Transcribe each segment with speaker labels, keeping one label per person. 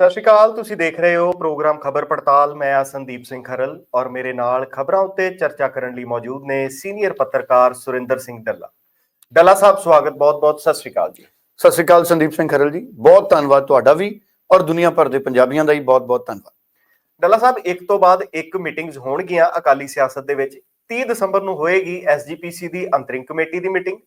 Speaker 1: ਸਤਿ ਸ਼੍ਰੀ ਅਕਾਲ ਤੁਸੀਂ ਦੇਖ ਰਹੇ ਹੋ ਪ੍ਰੋਗਰਾਮ ਖਬਰ ਪੜਤਾਲ। ਮੈਂ ਆ ਸੰਦੀਪ ਸਿੰਘ ਖਰਲ ਔਰ ਮੇਰੇ ਨਾਲ ਖਬਰਾਂ ਉੱਤੇ ਚਰਚਾ ਕਰਨ ਲਈ ਮੌਜੂਦ ਨੇ ਸੀਨੀਅਰ ਪੱਤਰਕਾਰ ਸੁਰਿੰਦਰ ਸਿੰਘ ਡੱਲਾ। ਡੱਲਾ ਸਾਹਿਬ ਸਵਾਗਤ ਬਹੁਤ-ਬਹੁਤ ਸਤਿ ਸ਼੍ਰੀ ਅਕਾਲ ਜੀ।
Speaker 2: ਸਤਿ ਸ੍ਰੀ ਅਕਾਲ ਸੰਦੀਪ ਸਿੰਘ ਖਰਲ ਜੀ ਬਹੁਤ ਧੰਨਵਾਦ ਤੁਹਾਡਾ ਵੀ ਔਰ ਦੁਨੀਆ ਭਰ ਦੇ ਪੰਜਾਬੀਆਂ ਦਾ ਵੀ ਬਹੁਤ-ਬਹੁਤ ਧੰਨਵਾਦ।
Speaker 1: ਡੱਲਾ ਸਾਹਿਬ ਇੱਕ ਤੋਂ ਬਾਅਦ ਇੱਕ ਮੀਟਿੰਗਸ ਹੋਣਗੀਆਂ ਅਕਾਲੀ ਸਿਆਸਤ ਦੇ ਵਿੱਚ। 30 ਦਸੰਬਰ ਨੂੰ ਹੋਏਗੀ ਐਸਜੀਪੀਸੀ ਦੀ ਅੰਤਰਿੰਗ ਕਮੇਟੀ ਦੀ ਮੀਟਿੰਗ।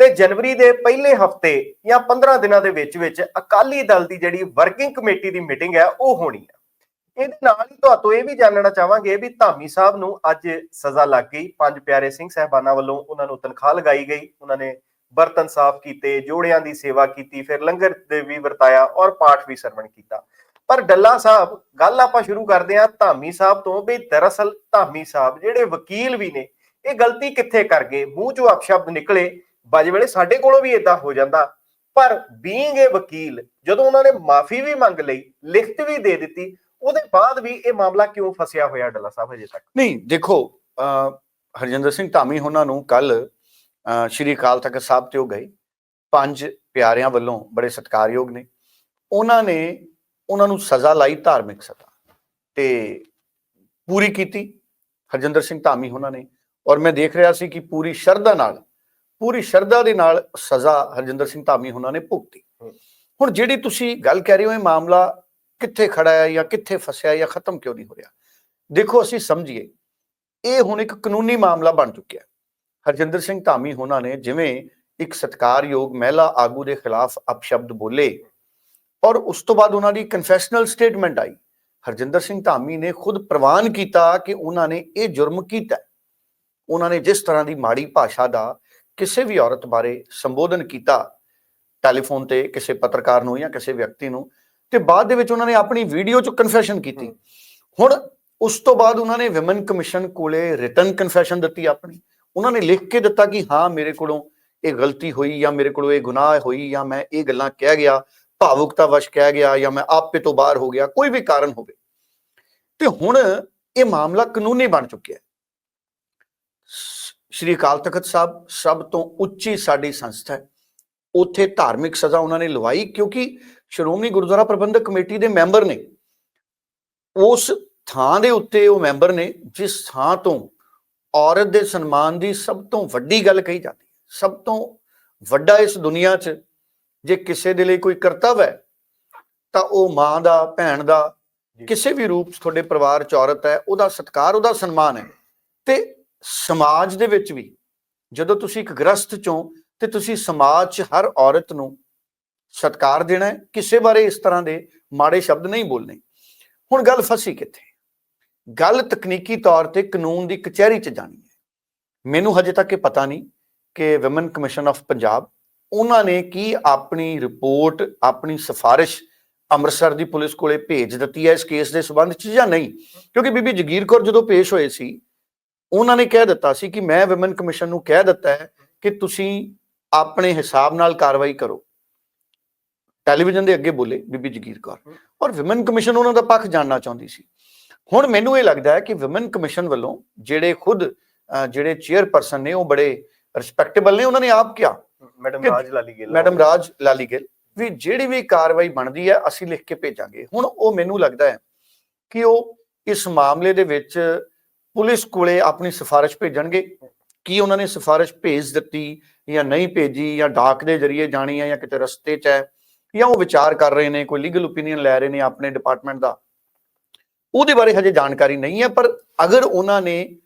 Speaker 1: ਤੇ ਜਨਵਰੀ ਦੇ ਪਹਿਲੇ ਹਫ਼ਤੇ ਜਾਂ 15 ਦਿਨਾਂ ਦੇ ਵਿੱਚ ਵਿੱਚ ਅਕਾਲੀ ਦਲ ਦੀ ਜਿਹੜੀ ਵਰਕਿੰਗ ਕਮੇਟੀ ਦੀ ਮੀਟਿੰਗ ਹੈ, ਉਹ ਹੋਣੀ ਹੈ। ਇਹਦੇ ਨਾਲ ਹੀ ਤੁਹਾਤੋਂ ਇਹ ਵੀ ਜਾਣਨਾ ਚਾਹਾਂਗੇ ਵੀ ਧਾਮੀ ਸਾਹਿਬ ਨੂੰ ਅੱਜ ਸਜ਼ਾ ਲੱਗ ਗਈ। ਪੰਜ ਪਿਆਰੇ ਸਿੰਘ ਸਹਿਬਾਨਾਂ ਵੱਲੋਂ ਉਹਨਾਂ ਨੂੰ ਤਨਖਾਹ ਲਗਾਈ ਗਈ। ਉਹਨਾਂ ਨੇ ਬਰਤਨ ਸਾਫ਼ ਕੀਤੇ, ਜੋੜਿਆਂ ਦੀ ਸੇਵਾ ਕੀਤੀ, ਫਿਰ ਲੰਗਰ ਦੇ ਵੀ ਵਰਤਾਇਆ ਔਰ ਪਾਠ ਵੀ ਸਰਵਣ ਕੀਤਾ। ਪਰ ਡੱਲਾ ਸਾਹਿਬ, ਗੱਲ ਆਪਾਂ ਸ਼ੁਰੂ ਕਰਦੇ ਹਾਂ ਧਾਮੀ ਸਾਹਿਬ ਤੋਂ ਵੀ ਦਰਅਸਲ ਧਾਮੀ ਸਾਹਿਬ ਜਿਹੜੇ ਵਕੀਲ ਵੀ ਨੇ, ਇਹ ਗਲਤੀ ਕਿੱਥੇ ਕਰ ਗਏ? ਮੂੰਹ ਚੋਂ ਅਪਸ਼ਬਦ ਨਿਕਲੇ। ਬਾਜੇ ਵੇਲੇ ਸਾਡੇ ਕੋਲੋਂ ਵੀ ਇਦਾਂ ਹੋ ਜਾਂਦਾ। ਪਰ ਬੀਇੰਗ ਇਹ ਵਕੀਲ ਜਦੋਂ ਉਹਨਾਂ ਨੇ ਮਾਫੀ ਵੀ ਮੰਗ ਲਈ ਲਿਖਤ ਵੀ ਦੇ ਦਿੱਤੀ ਉਹਦੇ ਬਾਅਦ ਵੀ ਇਹ ਮਾਮਲਾ ਕਿਉਂ ਫਸਿਆ ਹੋਇਆ ਡੱਲਾ ਸਾਹਿਬ ਹਜੇ ਤੱਕ?
Speaker 2: ਨਹੀਂ ਦੇਖੋ ਅਹ, ਹਰਜਿੰਦਰ ਸਿੰਘ ਧਾਮੀ ਉਹਨਾਂ ਨੂੰ ਕੱਲ ਸ਼੍ਰੀ ਅਕਾਲ ਤਖਤ ਸਾਹਿਬ ਤੇ ਉਹ ਗਏ। ਪੰਜ ਪਿਆਰਿਆਂ ਵੱਲੋਂ ਬੜੇ ਸਤਿਕਾਰਯੋਗ ਨੇ। ਉਹਨਾਂ ਨੇ ਉਹਨਾਂ ਨੂੰ ਸਜ਼ਾ ਲਾਈ ਧਾਰਮਿਕ ਸਜ਼ਾ ਤੇ ਪੂਰੀ ਕੀਤੀ। ਹਰਜਿੰਦਰ ਸਿੰਘ ਧਾਮੀ ਉਹਨਾਂ ਨੇ। ਔਰ ਮੈਂ ਦੇਖ ਰਿਹਾ ਸੀ ਕਿ ਪੂਰੀ ਸ਼ਰਧਾ ਨਾਲ ਪੂਰੀ ਸ਼ਰਧਾ ਦੇ ਨਾਲ ਸਜ਼ਾ ਹਰਜਿੰਦਰ ਸਿੰਘ ਧਾਮੀ ਉਹਨਾਂ ਨੇ ਭੁਗਤੀ। ਹੁਣ ਜਿਹੜੀ ਤੁਸੀਂ ਗੱਲ ਕਹਿ ਰਹੇ ਹੋ ਇਹ ਮਾਮਲਾ ਕਿੱਥੇ ਖੜਾ ਹੈ ਜਾਂ ਕਿੱਥੇ ਫਸਿਆ ਜਾਂ ਖਤਮ ਕਿਉਂ ਨਹੀਂ ਹੋ ਰਿਹਾ ਦੇਖੋ ਅਸੀਂ ਸਮਝੀਏ ਇਹ ਹੁਣ ਇੱਕ ਕਾਨੂੰਨੀ ਮਾਮਲਾ ਬਣ ਚੁੱਕਿਆ ਹਰਜਿੰਦਰ ਸਿੰਘ ਧਾਮੀ ਉਹਨਾਂ ਨੇ ਜਿਵੇਂ ਇੱਕ ਸਤਕਾਰਯੋਗ ਮਹਿਲਾ ਆਗੂ ਦੇ ਖਿਲਾਫ ਅਪਸ਼ਬਦ ਬੋਲੇ ਔਰ ਉਸ ਤੋਂ ਬਾਅਦ ਉਹਨਾਂ ਦੀ ਕਨਫੈਸ਼ਨਲ ਸਟੇਟਮੈਂਟ ਆਈ ਹਰਜਿੰਦਰ ਸਿੰਘ ਧਾਮੀ ਨੇ ਖੁਦ ਪ੍ਰਵਾਨ ਕੀਤਾ ਕਿ ਉਹਨਾਂ ਨੇ ਇਹ ਜੁਰਮ ਕੀਤਾ। ਉਹਨਾਂ ਨੇ ਜਿਸ ਤਰ੍ਹਾਂ ਦੀ ਮਾੜੀ ਭਾਸ਼ਾ ਦਾ ਕਿਸੇ ਵੀ ਔਰਤ ਬਾਰੇ ਸੰਬੋਧਨ ਕੀਤਾ ਟੈਲੀਫੋਨ ਤੇ ਕਿਸੇ ਪੱਤਰਕਾਰ ਨੂੰ ਜਾਂ ਕਿਸੇ ਵਿਅਕਤੀ ਨੂੰ ਤੇ ਬਾਅਦ ਦੇ ਵਿੱਚ ਉਹਨਾਂ ਨੇ ਆਪਣੀ ਵੀਡੀਓ 'ਚ ਕਨਫੈਸ਼ਨ ਕੀਤੀ। ਹੁਣ ਉਸ ਤੋਂ ਬਾਅਦ ਉਹਨਾਂ ਨੇ ਵਿਮਨ ਕਮਿਸ਼ਨ ਕੋਲੇ ਰਿਟਨ ਕਨਫੈਸ਼ਨ ਦਿੱਤੀ ਆਪਣੀ। ਉਹਨਾਂ ਨੇ ਲਿਖ ਕੇ ਦਿੱਤਾ ਕਿ ਹਾਂ ਮੇਰੇ ਕੋਲੋਂ ਇਹ ਗਲਤੀ ਹੋਈ ਜਾਂ ਮੇਰੇ ਕੋਲੋਂ ਇਹ ਗੁਨਾਹ ਹੋਈ ਜਾਂ ਮੈਂ ਇਹ ਗੱਲਾਂ ਕਹਿ ਗਿਆ ਭਾਵੁਕਤਾ ਵਸ਼ ਕਹਿ ਗਿਆ ਜਾਂ ਮੈਂ ਆਪੇ ਤੋਂ ਬਾਹਰ ਹੋ ਗਿਆ ਕੋਈ ਵੀ ਕਾਰਨ ਹੋਵੇ। ਤੇ ਹੁਣ ਇਹ ਮਾਮਲਾ ਕਾਨੂੰਨੀ ਬਣ ਚੁੱਕਿਆ ਹੈ। ਸ਼੍ਰੀ ਅਕਾਲ ਤਖਤ ਸਾਹਿਬ ਸਭ ਤੋਂ ਉੱਚੀ ਸਾਡੀ ਸੰਸਥਾ ਹੈ। ਉੱਥੇ ਧਾਰਮਿਕ ਸਜ਼ਾ ਉਹਨਾਂ ਨੇ ਲਵਾਈ ਕਿਉਂਕਿ ਸ਼੍ਰੋਮਣੀ ਗੁਰਦੁਆਰਾ ਪ੍ਰਬੰਧਕ ਕਮੇਟੀ ਦੇ ਮੈਂਬਰ ਨੇ। ਉਸ ਥਾਂ ਦੇ ਉੱਤੇ ਉਹ ਮੈਂਬਰ ਨੇ ਜਿਸ ਥਾਂ ਤੋਂ ਔਰਤ ਦੇ ਸਨਮਾਨ ਦੀ ਸਭ ਤੋਂ ਵੱਡੀ ਗੱਲ ਕਹੀ ਜਾਂਦੀ ਹੈ। ਸਭ ਤੋਂ ਵੱਡਾ ਇਸ ਦੁਨੀਆ 'ਚ ਜੇ ਕਿਸੇ ਦੇ ਲਈ ਕੋਈ ਕਰਤੱਵ ਹੈ ਤਾਂ ਉਹ ਮਾਂ ਦਾ ਭੈਣ ਦਾ। ਕਿਸੇ ਵੀ ਰੂਪ 'ਚ ਤੁਹਾਡੇ ਪਰਿਵਾਰ 'ਚ ਔਰਤ ਹੈ ਉਹਦਾ ਸਤਿਕਾਰ ਉਹਦਾ ਸਨਮਾਨ ਹੈ। ਤੇ ਸਮਾਜ ਦੇ ਵਿੱਚ ਵੀ, ਜਦੋਂ ਤੁਸੀਂ ਇੱਕ ਗ੍ਰਸਤ ਚੋਂ ਤੇ ਤੁਸੀਂ ਸਮਾਜ 'ਚ ਹਰ ਔਰਤ ਨੂੰ ਸਤਿਕਾਰ ਦੇਣਾ ਹੈ, ਕਿਸੇ ਬਾਰੇ ਇਸ ਤਰ੍ਹਾਂ ਦੇ ਮਾੜੇ ਸ਼ਬਦ ਨਹੀਂ ਬੋਲਣੇ। ਹੁਣ ਗੱਲ ਫਸੀ ਕਿੱਥੇ? ਗੱਲ ਤਕਨੀਕੀ ਤੌਰ ਤੇ ਕਾਨੂੰਨ ਦੀ ਕਚਹਿਰੀ 'ਚ ਜਾਣੀ ਹੈ। ਮੈਨੂੰ ਹਜੇ ਤੱਕ ਇਹ ਪਤਾ ਨਹੀਂ ਕਿ ਵਿਮਨ ਕਮਿਸ਼ਨ ਆਫ ਪੰਜਾਬ ਉਹਨਾਂ ਨੇ ਕੀ ਆਪਣੀ ਰਿਪੋਰਟ, ਆਪਣੀ ਸਿਫਾਰਿਸ਼ ਅੰਮ੍ਰਿਤਸਰ ਦੀ ਪੁਲਿਸ ਕੋਲੇ ਭੇਜ ਦਿੱਤੀ ਹੈ ਇਸ ਕੇਸ ਦੇ ਸਬੰਧ 'ਚ ਜਾਂ ਨਹੀਂ? ਕਿਉਂਕਿ ਬੀਬੀ ਜਗੀਰ ਕੌਰ ਜਦੋਂ ਪੇਸ਼ ਹੋਏ ਸੀ ਉਹਨਾਂ ਨੇ ਕਹਿ ਦਿੱਤਾ ਸੀ ਕਿ ਮੈਂ ਵਿਮਨ ਕਮਿਸ਼ਨ ਨੂੰ ਕਹਿ ਦਿੱਤਾ ਹੈ ਕਿ ਤੁਸੀਂ ਆਪਣੇ ਹਿਸਾਬ ਨਾਲ ਕਾਰਵਾਈ ਕਰੋ। ਟੈਲੀਵਿਜ਼ਨ ਦੇ ਅੱਗੇ ਬੋਲੇ ਬੀਬੀ ਜਗੀਰ ਕੌਰ। ਔਰ ਵਿਮਨ ਕਮਿਸ਼ਨ ਉਹਨਾਂ ਦਾ ਪੱਖ ਜਾਣਨਾ ਚਾਹੁੰਦੀ ਸੀ। ਹੁਣ ਮੈਨੂੰ ਇਹ ਲੱਗਦਾ ਹੈ ਕਿ ਵਿਮਨ ਕਮਿਸ਼ਨ ਵੱਲੋਂ ਜਿਹੜੇ ਖੁਦ ਜਿਹੜੇ ਚੇਅਰਪਰਸਨ ਨੇ ਉਹ ਬੜੇ ਰਿਸਪੈਕਟੇਬਲ ਨੇ ਉਹਨਾਂ ਨੇ ਆਪ ਕਿਹਾ
Speaker 1: ਮੈਡਮ ਰਾਜ ਲਾਲੀ ਗਿੱਲ।
Speaker 2: ਮੈਡਮ ਰਾਜ ਲਾਲੀਗਲ ਵੀ ਜਿਹੜੀ ਵੀ ਕਾਰਵਾਈ ਬਣਦੀ ਹੈ ਅਸੀਂ ਲਿਖ ਕੇ ਭੇਜਾਂਗੇ। ਹੁਣ ਉਹ ਮੈਨੂੰ ਲੱਗਦਾ ਹੈ ਕਿ ਉਹ ਇਸ ਮਾਮਲੇ ਦੇ ਵਿੱਚ ਪੁਲਿਸ ਕੋਲੇ ਆਪਣੀ ਸਿਫਾਰਿਸ਼ ਭੇਜਣਗੇ? ਕੀ ਉਹਨਾਂ ਨੇ ਸਿਫਾਰਿਸ਼ ਭੇਜ ਦਿੱਤੀ ਜਾਂ ਨਹੀਂ ਭੇਜੀ ਜਾਂ ਡਾਕ ਦੇ ਜ਼ਰੀਏ ਜਾਣੀ ਹੈ ਜਾਂ ਕਿਤੇ ਰਸਤੇ 'ਚ ਹੈ? ਜਾਂ ਉਹ ਵਿਚਾਰ ਕਰ ਰਹੇ ਨੇ ਕੋਈ ਲੀਗਲ ਓਪੀਨੀਅਨ ਲੈ ਰਹੇ ਨੇ ਆਪਣੇ ਡਿਪਾਰਟਮੈਂਟ ਦਾ? ਉਹਦੇ ਬਾਰੇ ਹਜੇ ਜਾਣਕਾਰੀ ਨਹੀਂ ਹੈ ਪਰ ਅਗਰ ਉਹਨਾਂ ਨੇ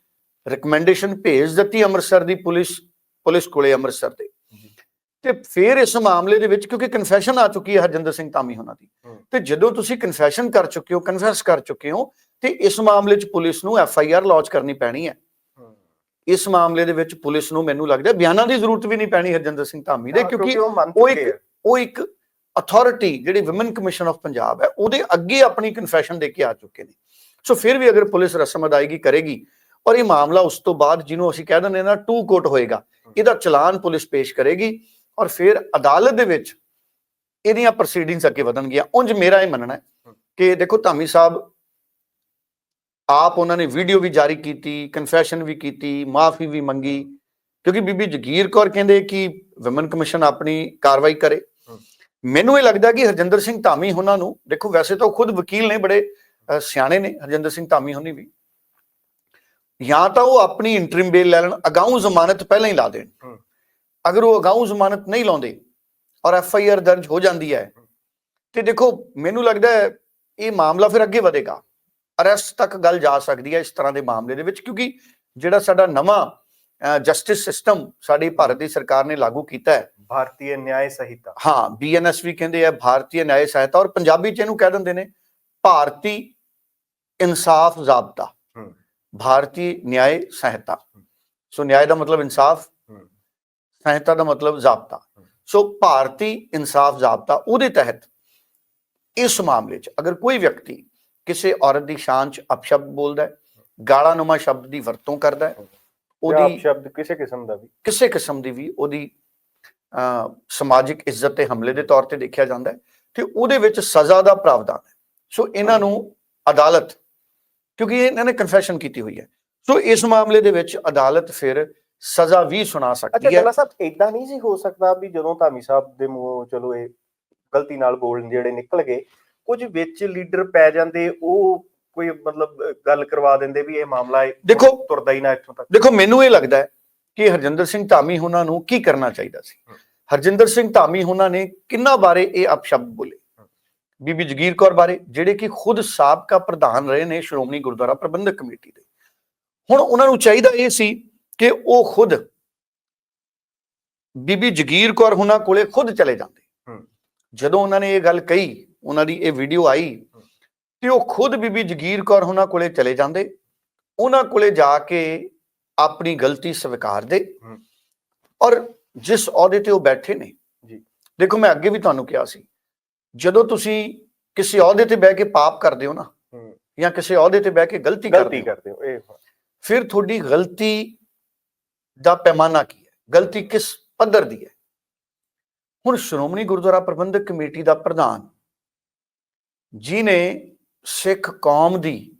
Speaker 2: ਰეკਮੈਂਡੇਸ਼ਨ ਭੇਜ ਦਿੱਤੀ ਅੰਮ੍ਰਿਤਸਰ ਦੀ ਪੁਲਿਸ ਪੁਲਿਸ ਕੋਲੇ ਅੰਮ੍ਰਿਤਸਰ ਦੇ ਤੇ ਫਿਰ ਇਸ ਮਾਮਲੇ ਦੇ ਵਿੱਚ ਕਿਉਂਕਿ ਕਨਫੈਸ਼ਨ ਆ ਚੁੱਕੀ ਹੈ ਹਰਜਿੰਦਰ ਸਿੰਘ ਧਾਮੀ ਉਹਨਾਂ ਦੀ। ਤੇ ਜਦੋਂ ਤੁਸੀਂ ਕਨਫੈਸ਼ਨ ਕਰ ਚੁੱਕੇ ਹੋ ਕਨਫੈਸ ਕਰ ਚੁੱਕੇ ਹੋ ਤੇ ਇਸ ਮਾਮਲੇ 'ਚ ਪੁਲਿਸ ਨੂੰ ਐਫ ਆਈ ਆਰ ਲੌਂਚ ਕਰਨੀ ਪੈਣੀ ਹੈ। ਇਸ ਮਾਮਲੇ ਦੇ ਵਿੱਚ ਪੁਲਿਸ ਨੂੰ ਮੈਨੂੰ ਲੱਗਦਾ ਬਿਆਨਾਂ ਦੀ ਜ਼ਰੂਰਤ ਵੀ ਨਹੀਂ ਪੈਣੀ ਹਰਜਿੰਦਰ ਸਿੰਘ ਧਾਮੀ ਦੇ ਕਿਉਂਕਿ
Speaker 1: ਉਹ
Speaker 2: ਇੱਕ। ਉਹ ਇੱਕ ਅਥਾਰਟੀ ਜਿਹੜੀ ਵਿਮਨ ਕਮਿਸ਼ਨ ਆਫ ਪੰਜਾਬ ਹੈ ਉਹਦੇ ਅੱਗੇ ਆਪਣੀ ਕਨਫੈਸ਼ਨ ਦੇ ਕੇ ਆ ਚੁੱਕੇ ਨੇ। ਸੋ ਫਿਰ ਵੀ ਅਗਰ ਪੁਲਿਸ ਰਸਮ ਅਦਾਇਗੀ ਕਰੇਗੀ ਔਰ ਇਹ ਮਾਮਲਾ ਉਸ ਤੋਂ ਬਾਅਦ ਜਿਹਨੂੰ ਅਸੀਂ ਕਹਿ ਦਿੰਦੇ ਹਾਂ ਨਾ ਟੂ ਕੋਰਟ ਹੋਏਗਾ ਇਹਦਾ ਚਲਾਨ ਪੁਲਿਸ ਪੇਸ਼ ਕਰੇਗੀ ਔਰ ਫਿਰ ਅਦਾਲਤ ਦੇ ਵਿੱਚ ਇਹਦੀਆਂ ਪ੍ਰੋਸੀਡਿੰਗਸ ਅੱਗੇ ਵਧਣਗੀਆਂ। ਉਂਝ ਮੇਰਾ ਇਹ ਮੰਨਣਾ ਹੈ। ਕਿ ਦੇਖੋ ਧਾਮੀ ਸਾਹਿਬ ਆਪ ਉਹਨਾਂ ਨੇ ਵੀਡੀਓ ਵੀ ਜਾਰੀ ਕੀਤੀ ਕਨਫੈਸ਼ਨ ਵੀ ਕੀਤੀ ਮਾਫੀ ਵੀ ਮੰਗੀ। ਕਿਉਂਕਿ ਬੀਬੀ ਜਗੀਰ ਕੌਰ ਕਹਿੰਦੇ ਕਿ ਵਿਮਨ ਕਮਿਸ਼ਨ ਆਪਣੀ ਕਾਰਵਾਈ ਕਰੇ। ਮੈਨੂੰ ਇਹ ਲੱਗਦਾ ਕਿ ਹਰਜਿੰਦਰ ਸਿੰਘ ਧਾਮੀ ਉਹਨਾਂ ਨੂੰ ਦੇਖੋ ਵੈਸੇ ਤਾਂ ਉਹ ਖੁਦ ਵਕੀਲ ਨੇ ਬੜੇ ਸਿਆਣੇ ਨੇ ਹਰਜਿੰਦਰ ਸਿੰਘ ਧਾਮੀ ਹੁਣੀ ਵੀ। ਜਾਂ ਤਾਂ ਉਹ ਆਪਣੀ ਇੰਟਰਿਮ ਬੇਲ ਲੈ ਲੈਣ ਅਗਾਊਂ ਜ਼ਮਾਨਤ ਪਹਿਲਾਂ ਹੀ ਲਾ ਦੇਣ। ਅਗਰ ਉਹ ਅਗਾਊਂ ਜ਼ਮਾਨਤ ਨਹੀਂ ਲਾਉਂਦੇ ਔਰ ਐਫ ਆਈ ਆਰ ਦਰਜ ਹੋ ਜਾਂਦੀ ਹੈ। ਤੇ ਦੇਖੋ ਮੈਨੂੰ ਲੱਗਦਾ ਹੈ ਇਹ ਮਾਮਲਾ ਫਿਰ ਅੱਗੇ ਵਧੇਗਾ। ਅਰੈਸਟ ਤੱਕ ਗੱਲ ਜਾ ਸਕਦੀ ਹੈ ਇਸ ਤਰ੍ਹਾਂ ਦੇ ਮਾਮਲੇ ਦੇ ਵਿੱਚ ਕਿਉਂਕਿ ਜਿਹੜਾ ਸਾਡਾ ਨਵਾਂ ਜਸਟਿਸ ਸਿਸਟਮ ਸਾਡੀ ਭਾਰਤ ਦੀ ਸਰਕਾਰ ਨੇ ਲਾਗੂ ਕੀਤਾ ਹੈ।
Speaker 1: ਭਾਰਤੀ ਨਿਆਂ ਸੰਹਿਤਾ।
Speaker 2: ਹਾਂ ਬੀਐਨਐਸ ਵੀ ਕਹਿੰਦੇ ਆ ਭਾਰਤੀ ਨਿਆਂ ਸਹਾਇਤਾ ਔਰ ਪੰਜਾਬੀ ਚ ਇਹਨੂੰ ਕਹਿ ਦਿੰਦੇ ਨੇ ਭਾਰਤੀ ਇਨਸਾਫ ਜ਼ਾਬਤਾ। ਭਾਰਤੀ ਨਿਆਂ ਸਹਾਇਤਾ ਸੋ ਨਿਆਂ ਦਾ ਮਤਲਬ ਇਨਸਾਫ
Speaker 1: ਹਮ।
Speaker 2: ਸਹਾਇਤਾ ਦਾ ਮਤਲਬ ਜ਼ਾਬਤਾ। ਸੋ ਭਾਰਤੀ ਇਨਸਾਫ ਜ਼ਾਬਤਾ ਉਹਦੇ ਤਹਿਤ ਇਸ ਮਾਮਲੇ 'ਚ ਅਗਰ ਕੋਈ ਵਿਅਕਤੀ ਕਿਸੇ ਔਰਤ ਦੀ ਸ਼ਾਨ 'ਚ ਅਪਸ਼ਬਦ ਬੋਲਦਾ ਹੈ ਗਾਲਾਨੁਮਾ ਸ਼ਬਦ ਦੀ ਵਰਤੋਂ ਕਰਦਾ ਹੈ
Speaker 1: ਉਹਦੀ ਸ਼ਬਦ ਕਿਸੇ ਕਿਸਮ ਦਾ ਵੀ।
Speaker 2: ਕਿਸੇ ਕਿਸਮ ਦੀ ਵੀ ਉਹਦੀ ਸਮਾਜਿਕ ਇੱਜ਼ਤ ਤੇ ਹਮਲੇ ਦੇ ਤੌਰ ਤੇ ਦੇਖਿਆ ਜਾਂਦਾ ਹੈ ਤੇ ਉਹਦੇ ਵਿੱਚ ਸਜ਼ਾ ਦਾ ਪ੍ਰਾਵਧਾਨ ਹੈ। ਸੋ ਇਹਨਾਂ ਨੂੰ ਅਦਾਲਤ ਕਿਉਂਕਿ ਇਹਨਾਂ ਨੇ ਕਨਫੈਸ਼ਨ ਕੀਤੀ ਹੋਈ ਹੈ। ਸੋ ਇਸ ਮਾਮਲੇ ਦੇ ਵਿੱਚ ਅਦਾਲਤ ਫਿਰ ਸਜ਼ਾ ਵੀ ਸੁਣਾ
Speaker 1: ਅੱਛਾ
Speaker 2: ਸਕਦੀ ਹੈ।
Speaker 1: ਗੱਲਾਂ ਸਾਹਿਬ ਇਦਾਂ ਨਹੀਂ ਸੀ ਹੋ ਸਕਦਾ ਵੀ ਜਦੋਂ ਧਾਮੀ ਸਾਹਿਬ ਦੇ ਮੂੰਹੋਂ ਚਲੋ ਇਹ ਗਲਤੀ ਨਾਲ ਬੋਲ ਜਿਹੜੇ ਨਿਕਲ ਗਏ ਕੁਝ ਵਿੱਚ ਲੀਡਰ ਪੈ ਜਾਂਦੇ ਉਹ ਕੋਈ ਮਤਲਬ ਗੱਲ ਕਰਵਾ ਦਿੰਦੇ ਵੀ ਇਹ ਮਾਮਲਾ
Speaker 2: ਦੇਖੋ-
Speaker 1: ਤੁਰਦਾ ਹੀ ਨਾ ਇੱਥੋਂ ਤੱਕ
Speaker 2: ਦੇਖੋ ਮੈਨੂੰ ਇਹ ਲੱਗਦਾ ਹੈ ਕਿ ਹਰਜਿੰਦਰ ਸਿੰਘ ਧਾਮੀ ਉਹਨਾਂ ਨੂੰ ਕੀ ਕਰਨਾ ਚਾਹੀਦਾ ਸੀ। ਹਰਜਿੰਦਰ ਸਿੰਘ ਧਾਮੀ ਉਹਨਾਂ ਨੇ ਕਿੰਨਾ ਬਾਰੇ ਇਹ ਅਪਸ਼ਬਦ ਬੋਲੇ। ਬੀਬੀ ਜਗੀਰ ਕੌਰ ਬਾਰੇ ਜਿਹੜੇ ਕਿ ਖੁਦ ਸਾਬਕਾ ਪ੍ਰਧਾਨ ਰਹੇ ਨੇ ਸ਼੍ਰੋਮਣੀ ਗੁਰਦੁਆਰਾ ਪ੍ਰਬੰਧਕ ਕਮੇਟੀ ਦੇ ਹੁਣ ਉਹਨਾਂ ਨੂੰ ਚਾਹੀਦਾ ਇਹ ਸੀ ਕਿ ਉਹ ਖੁਦ ਬੀਬੀ ਜਗੀਰ ਕੌਰ ਉਹਨਾਂ ਕੋਲੇ ਖੁਦ ਚਲੇ ਜਾਂਦੇ। ਜਦੋਂ ਉਹਨਾਂ ਨੇ ਇਹ ਗੱਲ ਕਹੀ ਉਹਨਾਂ ਦੀ ਇਹ ਵੀਡੀਓ ਆਈ ਤੇ ਉਹ ਖੁਦ ਬੀਬੀ ਜਗੀਰ ਕੌਰ ਉਹਨਾਂ ਕੋਲੇ ਚਲੇ ਜਾਂਦੇ। ਉਹਨਾਂ ਕੋਲੇ ਜਾ ਕੇ ਆਪਣੀ ਗਲਤੀ ਸਵੀਕਾਰ ਦੇ
Speaker 1: ਹਮ।
Speaker 2: ਔਰ ਜਿਸ ਅਹੁਦੇ ਤੇ ਉਹ ਬੈਠੇ ਨੇ
Speaker 1: ਜੀ।
Speaker 2: ਦੇਖੋ ਮੈਂ ਅੱਗੇ ਵੀ ਤੁਹਾਨੂੰ ਕਿਹਾ ਸੀ ਜਦੋਂ ਤੁਸੀਂ ਕਿਸੇ ਅਹੁਦੇ ਤੇ ਬਹਿ ਕੇ ਪਾਪ ਕਰਦੇ ਹੋ ਨਾ ਜਾਂ ਕਿਸੇ ਅਹੁਦੇ ਤੇ ਬਹਿ ਕੇ ਗਲਤੀ ਕਰਦੇ
Speaker 1: ਗਲਤੀ
Speaker 2: ਹੋ
Speaker 1: ਕਰਦੇ ਹੋ ਇਹ
Speaker 2: ਫਿਰ ਤੁਹਾਡੀ ਗਲਤੀ ਦਾ ਪੈਮਾਨਾ ਕੀ ਹੈ? ਗਲਤੀ ਕਿਸ ਪੱਧਰ ਦੀ ਹੈ? ਹੁਣ ਸ਼੍ਰੋਮਣੀ ਗੁਰਦੁਆਰਾ ਪ੍ਰਬੰਧਕ ਕਮੇਟੀ ਦਾ ਪ੍ਰਧਾਨ ਜਿਨੇ ਸਿੱਖ ਕੌਮ ਦੀ,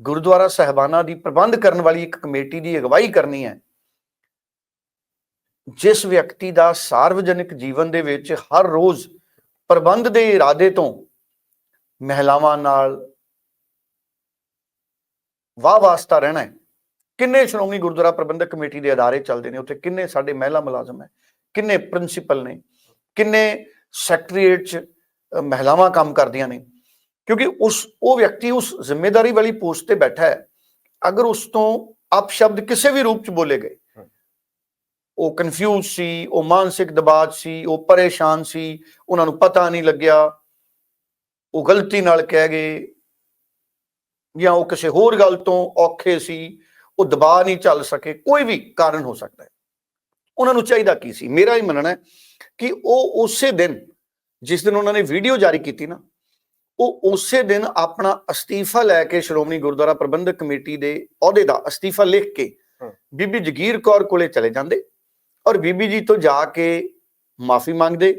Speaker 2: ਗੁਰਦੁਆਰਾ ਸਹਿਬਾਨਾ ਦੀ ਪ੍ਰਬੰਧ ਕਰਨ ਵਾਲੀ ਇੱਕ ਕਮੇਟੀ ਦੀ ਅਗਵਾਈ ਕਰਨੀ ਹੈ, ਜਿਸ ਵਿਅਕਤੀ ਦਾ ਸਾਰਵਜਨਿਕ ਜੀਵਨ ਦੇ ਵਿੱਚ ਹਰ ਰੋਜ਼ ਪ੍ਰਬੰਧ ਦੇ ਇਰਾਦੇ ਤੋਂ ਮਹਿਲਾਵਾਂ ਨਾਲ ਵਾਹ ਵਾਸਤਾ ਰਹਿਣਾ ਹੈ। ਕਿੰਨੇ ਸ਼੍ਰੋਮਣੀ ਗੁਰਦੁਆਰਾ ਪ੍ਰਬੰਧਕ ਕਮੇਟੀ ਦੇ ਅਦਾਰੇ ਚੱਲਦੇ ਨੇ, ਉੱਥੇ ਕਿੰਨੇ ਸਾਡੇ ਮਹਿਲਾ ਮੁਲਾਜ਼ਮ ਹੈ, ਕਿੰਨੇ ਪ੍ਰਿੰਸੀਪਲ ਨੇ, ਕਿੰਨੇ ਸੈਕਟਰੀਏਟ ਚ ਮਹਿਲਾਵਾਂ ਕੰਮ ਕਰਦੀਆਂ ਨੇ। ਕਿਉਂਕਿ ਉਸ, ਉਹ ਵਿਅਕਤੀ ਉਸ ਜ਼ਿੰਮੇਵਾਰੀ ਵਾਲੀ ਪੋਸਟ ਤੇ ਬੈਠਾ ਹੈ। ਅਗਰ ਉਸ ਤੋਂ ਅਪਸ਼ਬਦ ਕਿਸੇ ਵੀ ਰੂਪ ਚ ਬੋਲੇ ਗਏ, ਉਹ ਕਨਫਿਊਜ਼ ਸੀ, ਉਹ ਮਾਨਸਿਕ ਦਬਾਅ ਸੀ, ਉਹ ਪਰੇਸ਼ਾਨ ਸੀ, ਉਹਨਾਂ ਨੂੰ ਪਤਾ ਨਹੀਂ ਲੱਗਿਆ, ਉਹ ਗਲਤੀ ਨਾਲ ਕਹਿ ਗਏ, ਜਾਂ ਉਹ ਕਿਸੇ ਹੋਰ ਗੱਲ ਤੋਂ ਔਖੇ ਸੀ, ਉਹ ਦਬਾਅ ਨਹੀਂ ਚੱਲ ਸਕੇ, ਕੋਈ ਵੀ ਕਾਰਨ ਹੋ ਸਕਦਾ ਹੈ। ਉਹਨਾਂ ਨੂੰ ਚਾਹੀਦਾ ਕੀ ਸੀ? ਮੇਰਾ ਹੀ ਮੰਨਣਾ ਹੈ ਕਿ ਉਹ ਉਸੇ ਦਿਨ ਜਿਸ ਦਿਨ ਉਹਨਾਂ ਨੇ ਵੀਡੀਓ ਜਾਰੀ ਕੀਤੀ ਨਾ ਉਹ ਉਸੇ ਦਿਨ ਆਪਣਾ ਅਸਤੀਫਾ ਲੈ ਕੇ ਸ਼੍ਰੋਮਣੀ ਗੁਰਦੁਆਰਾ ਪ੍ਰਬੰਧਕ ਕਮੇਟੀ ਦੇ ਅਹੁਦੇ ਦਾ ਅਸਤੀਫਾ ਲਿਖ ਕੇ। ਬੀਬੀ ਜਗੀਰ ਕੌਰ ਕੋਲੇ ਚਲੇ ਜਾਂਦੇ ਔਰ ਬੀਬੀ ਜੀ ਤੋਂ ਜਾ ਕੇ ਮਾਫੀ ਮੰਗਦੇ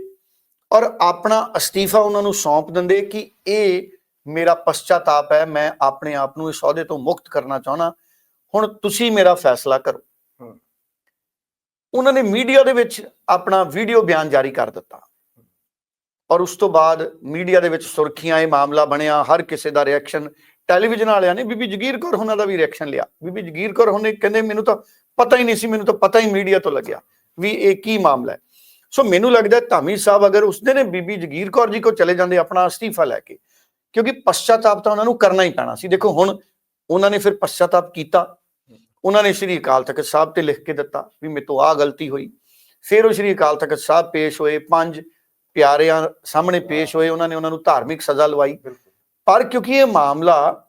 Speaker 2: ਔਰ ਆਪਣਾ ਅਸਤੀਫਾ ਉਹਨਾਂ ਨੂੰ ਸੌਂਪ ਦਿੰਦੇ ਕਿ ਇਹ ਮੇਰਾ ਪਛਤਾਤਾਪ ਹੈ ਮੈਂ ਆਪਣੇ ਆਪ ਨੂੰ ਇਸ ਅਹੁਦੇ ਤੋਂ ਮੁਕਤ ਕਰਨਾ ਚਾਹਣਾ ਹੁਣ ਤੁਸੀਂ ਮੇਰਾ ਫੈਸਲਾ ਕਰੋ। ਉਹਨਾਂ ਨੇ ਮੀਡੀਆ ਦੇ ਵਿੱਚ ਆਪਣਾ ਵੀਡੀਓ ਬਿਆਨ ਜਾਰੀ ਕਰ ਦਿੱਤਾ ਔਰ ਉਸ ਤੋਂ ਬਾਅਦ ਮੀਡੀਆ ਦੇ ਵਿੱਚ ਸੁਰਖੀਆਂ, ਇਹ ਮਾਮਲਾ ਬਣਿਆ, ਹਰ ਕਿਸੇ ਦਾ ਰਿਐਕਸ਼ਨ ਟੈਲੀਵਿਜ਼ਨ ਵਾਲਿਆਂ ਨੇ, ਬੀਬੀ ਜਗੀਰ ਕੌਰ ਉਹਨਾਂ ਦਾ ਵੀ ਰਿਐਕਸ਼ਨ ਲਿਆ। ਬੀਬੀ ਜਗੀਰ ਕੌਰ ਉਹਨੇ ਕਹਿੰਦੇ, ਮੈਨੂੰ ਤਾਂ ਪਤਾ ਹੀ ਨਹੀਂ ਸੀ, ਮੈਨੂੰ ਤਾਂ ਪਤਾ ਹੀ ਮੀਡੀਆ ਤੋਂ ਲੱਗਿਆ ਵੀ ਇਹ ਕੀ ਮਾਮਲਾ ਹੈ। ਸੋ ਮੈਨੂੰ ਲੱਗਦਾ ਧਾਮੀ ਸਾਹਿਬ ਅਗਰ ਉਸ ਦਿਨ ਬੀਬੀ ਜਗੀਰ ਕੌਰ ਜੀ ਕੋ ਚਲੇ ਜਾਂਦੇ, ਆਪਣਾ ਅਸਤੀਫਾ ਲੈ ਕੇ, ਕਿਉਂਕਿ ਪਛਤਾਤਾਪ ਤਾਂ ਉਹਨਾਂ ਨੂੰ ਕਰਨਾ ਹੀ ਪੈਣਾ ਸੀ। ਦੇਖੋ, ਹੁਣ ਉਹਨਾਂ ਨੇ ਫਿਰ ਪਛਤਾਤਾਪ ਕੀਤਾ। ਉਹਨਾਂ ਨੇ ਸ਼੍ਰੀ ਅਕਾਲ ਤਖਤ ਸਾਹਿਬ ਤੇ ਲਿਖ ਕੇ ਦਿੱਤਾ ਵੀ ਮੇਰੇ ਤੋਂ ਆ ਗਲਤੀ ਹੋਈ। ਫਿਰ ਉਹ ਸ਼੍ਰੀ ਅਕਾਲ ਤਖਤ ਸਾਹਿਬ ਪੇਸ਼ ਹੋਏ, ਪੰਜ ਪਿਆਰਿਆਂ ਸਾਹਮਣੇ ਪੇਸ਼ ਹੋਏ ਉਹਨਾਂ ਨੇ ਉਹਨਾਂ ਨੂੰ ਧਾਰਮਿਕ ਸਜ਼ਾ ਲਵਾਈ। ਪਰ ਕਿਉਂਕਿ ਇਹ ਮਾਮਲਾ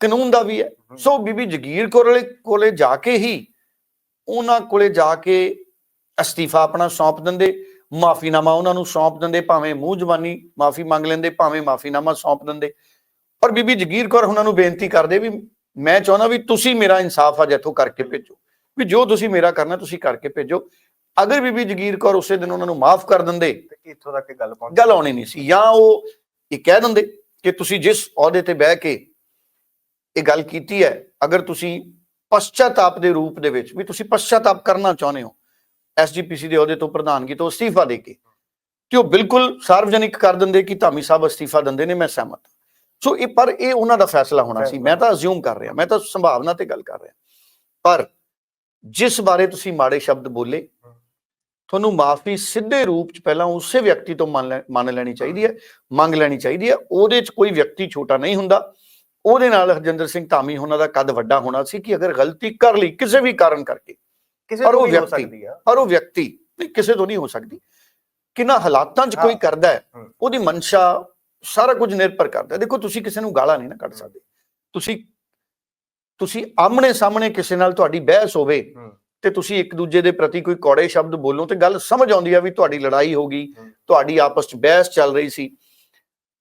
Speaker 2: ਕਾਨੂੰਨ ਦਾ ਵੀ ਹੈ ਸੋ ਬੀਬੀ ਜਗੀਰ ਕੌਰ ਵਾਲੇ ਕੋਲੇ ਜਾ ਕੇ ਹੀ ਉਹਨਾਂ ਕੋਲੇ ਜਾ ਕੇ ਅਸਤੀਫਾ ਆਪਣਾ ਸੌਂਪ ਦਿੰਦੇ ਮਾਫੀਨਾਮਾ ਉਹਨਾਂ ਨੂੰ ਸੌਂਪ ਦਿੰਦੇ ਭਾਵੇਂ ਮੂੰਹ ਜ਼ਬਾਨੀ ਮਾਫੀ ਮੰਗ ਲੈਂਦੇ ਭਾਵੇਂ ਮਾਫੀਨਾਮਾ ਸੌਂਪ ਦਿੰਦੇ। ਪਰ ਬੀਬੀ ਜਗੀਰ ਕੌਰ ਉਹਨਾਂ ਨੂੰ ਬੇਨਤੀ ਕਰਦੇ ਵੀ ਮੈਂ ਚਾਹੁੰਦਾ ਵੀ ਤੁਸੀਂ ਮੇਰਾ ਇਨਸਾਫ ਅੱਜ ਇੱਥੋਂ ਕਰਕੇ ਭੇਜੋ। ਵੀ ਜੋ ਤੁਸੀਂ ਮੇਰਾ ਕਰਨਾ ਤੁਸੀਂ ਕਰਕੇ ਭੇਜੋ। ਅਗਰ ਬੀਬੀ ਜਗੀਰ ਕੌਰ ਉਸੇ ਦਿਨ ਉਹਨਾਂ ਨੂੰ ਮਾਫ ਕਰ ਦਿੰਦੇ
Speaker 1: ਤੇ ਇੱਥੋਂ ਤੱਕ ਗੱਲ ਪਹੁੰਚ?
Speaker 2: ਗੱਲ ਆਉਣੀ ਨਹੀਂ ਸੀ। ਜਾਂ ਉਹ ਇਹ ਕਹਿ ਦਿੰਦੇ ਕਿ ਤੁਸੀਂ ਜਿਸ ਅਹੁਦੇ ਤੇ ਬਹਿ ਕੇ ਇਹ ਗੱਲ ਕੀਤੀ ਹੈ ਅਗਰ ਤੁਸੀਂ ਪਛਤਾਤਾਪ ਦੇ ਰੂਪ ਦੇ ਵਿੱਚ ਵੀ ਤੁਸੀਂ ਪਛਤਾਤਾਪ ਕਰਨਾ ਚਾਹੁੰਦੇ ਹੋ ਐਸਜੀਪੀਸੀ ਦੇ ਅਹੁਦੇ ਤੋਂ ਪ੍ਰਧਾਨਗੀ ਤੋਂ ਅਸਤੀਫਾ ਦੇ ਕੇ ਕਿ ਉਹ ਬਿਲਕੁਲ ਸਾਰਵਜਨਿਕ ਕਰ ਦਿੰਦੇ ਕਿ ਧਾਮੀ ਸਾਹਿਬ ਅਸਤੀਫਾ ਦਿੰਦੇ ਨੇ ਮੈਂ ਸਹਿਮਤ। ਸੋ ਇਹ ਪਰ ਇਹ ਉਹਨਾਂ ਦਾ ਫੈਸਲਾ ਹੋਣਾ ਸੀ। ਮੈਂ ਤਾਂ ਅਸਿਊਮ ਕਰ ਰਿਹਾ ਮੈਂ ਤਾਂ ਸੰਭਾਵਨਾ ਤੇ ਗੱਲ ਕਰ ਰਿਹਾ। ਪਰ ਜਿਸ ਬਾਰੇ ਤੁਸੀਂ ਮਾੜੇ ਸ਼ਬਦ ਬੋਲੇ ਤੁਹਾਨੂੰ ਮਾਫੀ ਸਿੱਧੇ ਰੂਪ ਚ ਪਹਿਲਾਂ ਉਸੇ ਵਿਅਕਤੀ ਤੋਂ ਮੰਨ ਲੈਣੀ ਚਾਹੀਦੀ ਹੈ ਮੰਗ ਲੈਣੀ ਚਾਹੀਦੀ ਹੈ ਉਹਦੇ ਚ ਕੋਈ ਵਿਅਕਤੀ ਛੋਟਾ ਨਹੀਂ ਹੁੰਦਾ ਉਹਦੇ ਨਾਲ ਹਰਜਿੰਦਰ ਸਿੰਘ ਧਾਮੀ ਉਹਨਾਂ ਦਾ ਕੱਦ ਵੱਡਾ ਹੋਣਾ ਸੀ ਕਿ ਅਗਰ ਗਲਤੀ ਕਰ ਲਈ ਕਿਸੇ ਵੀ ਕਾਰਨ ਕਰਕੇ
Speaker 1: ਕਿਸੇ ਤੋਂ ਵੀ ਹੋ ਸਕਦੀ ਆ
Speaker 2: ਪਰ ਉਹ ਵਿਅਕਤੀ ਨਹੀਂ ਕਿਸੇ ਤੋਂ ਨਹੀਂ ਹੋ ਸਕਦੀ ਕਿੰਨਾ ਹਾਲਾਤਾਂ 'ਚ ਕੋਈ। ਕਰਦਾ ਹੈ। ਉਹਦੀ ਮਨਸ਼ਾ ਸਾਰਾ ਕੁਝ ਨਿਰਭਰ ਕਰਦਾ। ਦੇਖੋ ਤੁਸੀਂ ਕਿਸੇ ਨੂੰ ਗਾਲਾਂ ਨਹੀਂ ਨਾ ਕੱਢ। ਸਕਦੇ ਤੁਸੀਂ ਤੁਸੀਂ ਆਮਣੇ ਸਾਹਮਣੇ ਕਿਸੇ ਨਾਲ ਤੁਹਾਡੀ ਬਹਿਸ ਹੋਵੇ। ਤੇ ਤੁਸੀਂ ਇੱਕ ਦੂਜੇ ਦੇ ਪ੍ਰਤੀ ਕੋਈ ਕੌੜੇ ਸ਼ਬਦ ਬੋਲੋ ਤੇ ਗੱਲ ਸਮਝ ਆਉਂਦੀ ਆ ਵੀ ਤੁਹਾਡੀ ਲੜਾਈ ਹੋ ਗਈ। ਤੁਹਾਡੀ ਆਪਸ 'ਚ ਬਹਿਸ ਚੱਲ ਰਹੀ ਸੀ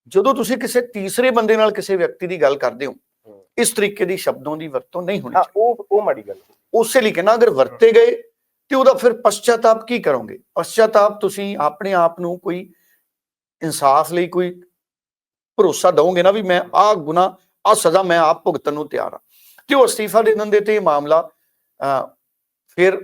Speaker 2: ਜਦੋਂ ਤੁਸੀਂ ਕਿਸੇ ਤੀਸਰੇ ਬੰਦੇ ਨਾਲ ਕਿਸੇ ਵਿਅਕਤੀ ਦੀ ਗੱਲ ਕਰਦੇ ਹੋ। ਇਸ ਤਰੀਕੇ ਦੀ ਸ਼ਬਦੋਂ ਦੀ ਵਰਤੋਂ ਨਹੀਂ ਹੋਣੀ ਚਾਹੀਦੀ
Speaker 1: ਉਹ ਉਹ ਮਾੜੀ ਗੱਲ।
Speaker 2: ਉਸੇ ਲਈ ਕਹਿੰਦਾ ਅਗਰ ਵਰਤੇ ਗਏ ਤੇ ਉਹਦਾ ਫਿਰ ਪਛਤਾਤਾਪ ਕੀ ਕਰੋਗੇ ਪਛਤਾਤਾਪ ਤੁਸੀਂ ਆਪਣੇ ਆਪ ਨੂੰ ਕੋਈ ਇਨਸਾਫ ਲਈ ਕੋਈ ਭਰੋਸਾ ਦਵੋਗੇ ਨਾ ਵੀ ਮੈਂ ਆਹ ਗੁਨਾ ਆਹ ਸਜ਼ਾ ਮੈਂ ਆਪ ਭੁਗਤਣ ਨੂੰ ਤਿਆਰ ਹਾਂ ਤੇ ਉਹ ਅਸਤੀਫਾ ਦੇ ਦਿੰਦੇ ਤੇ ਇਹ ਮਾਮਲਾ ਫਿਰ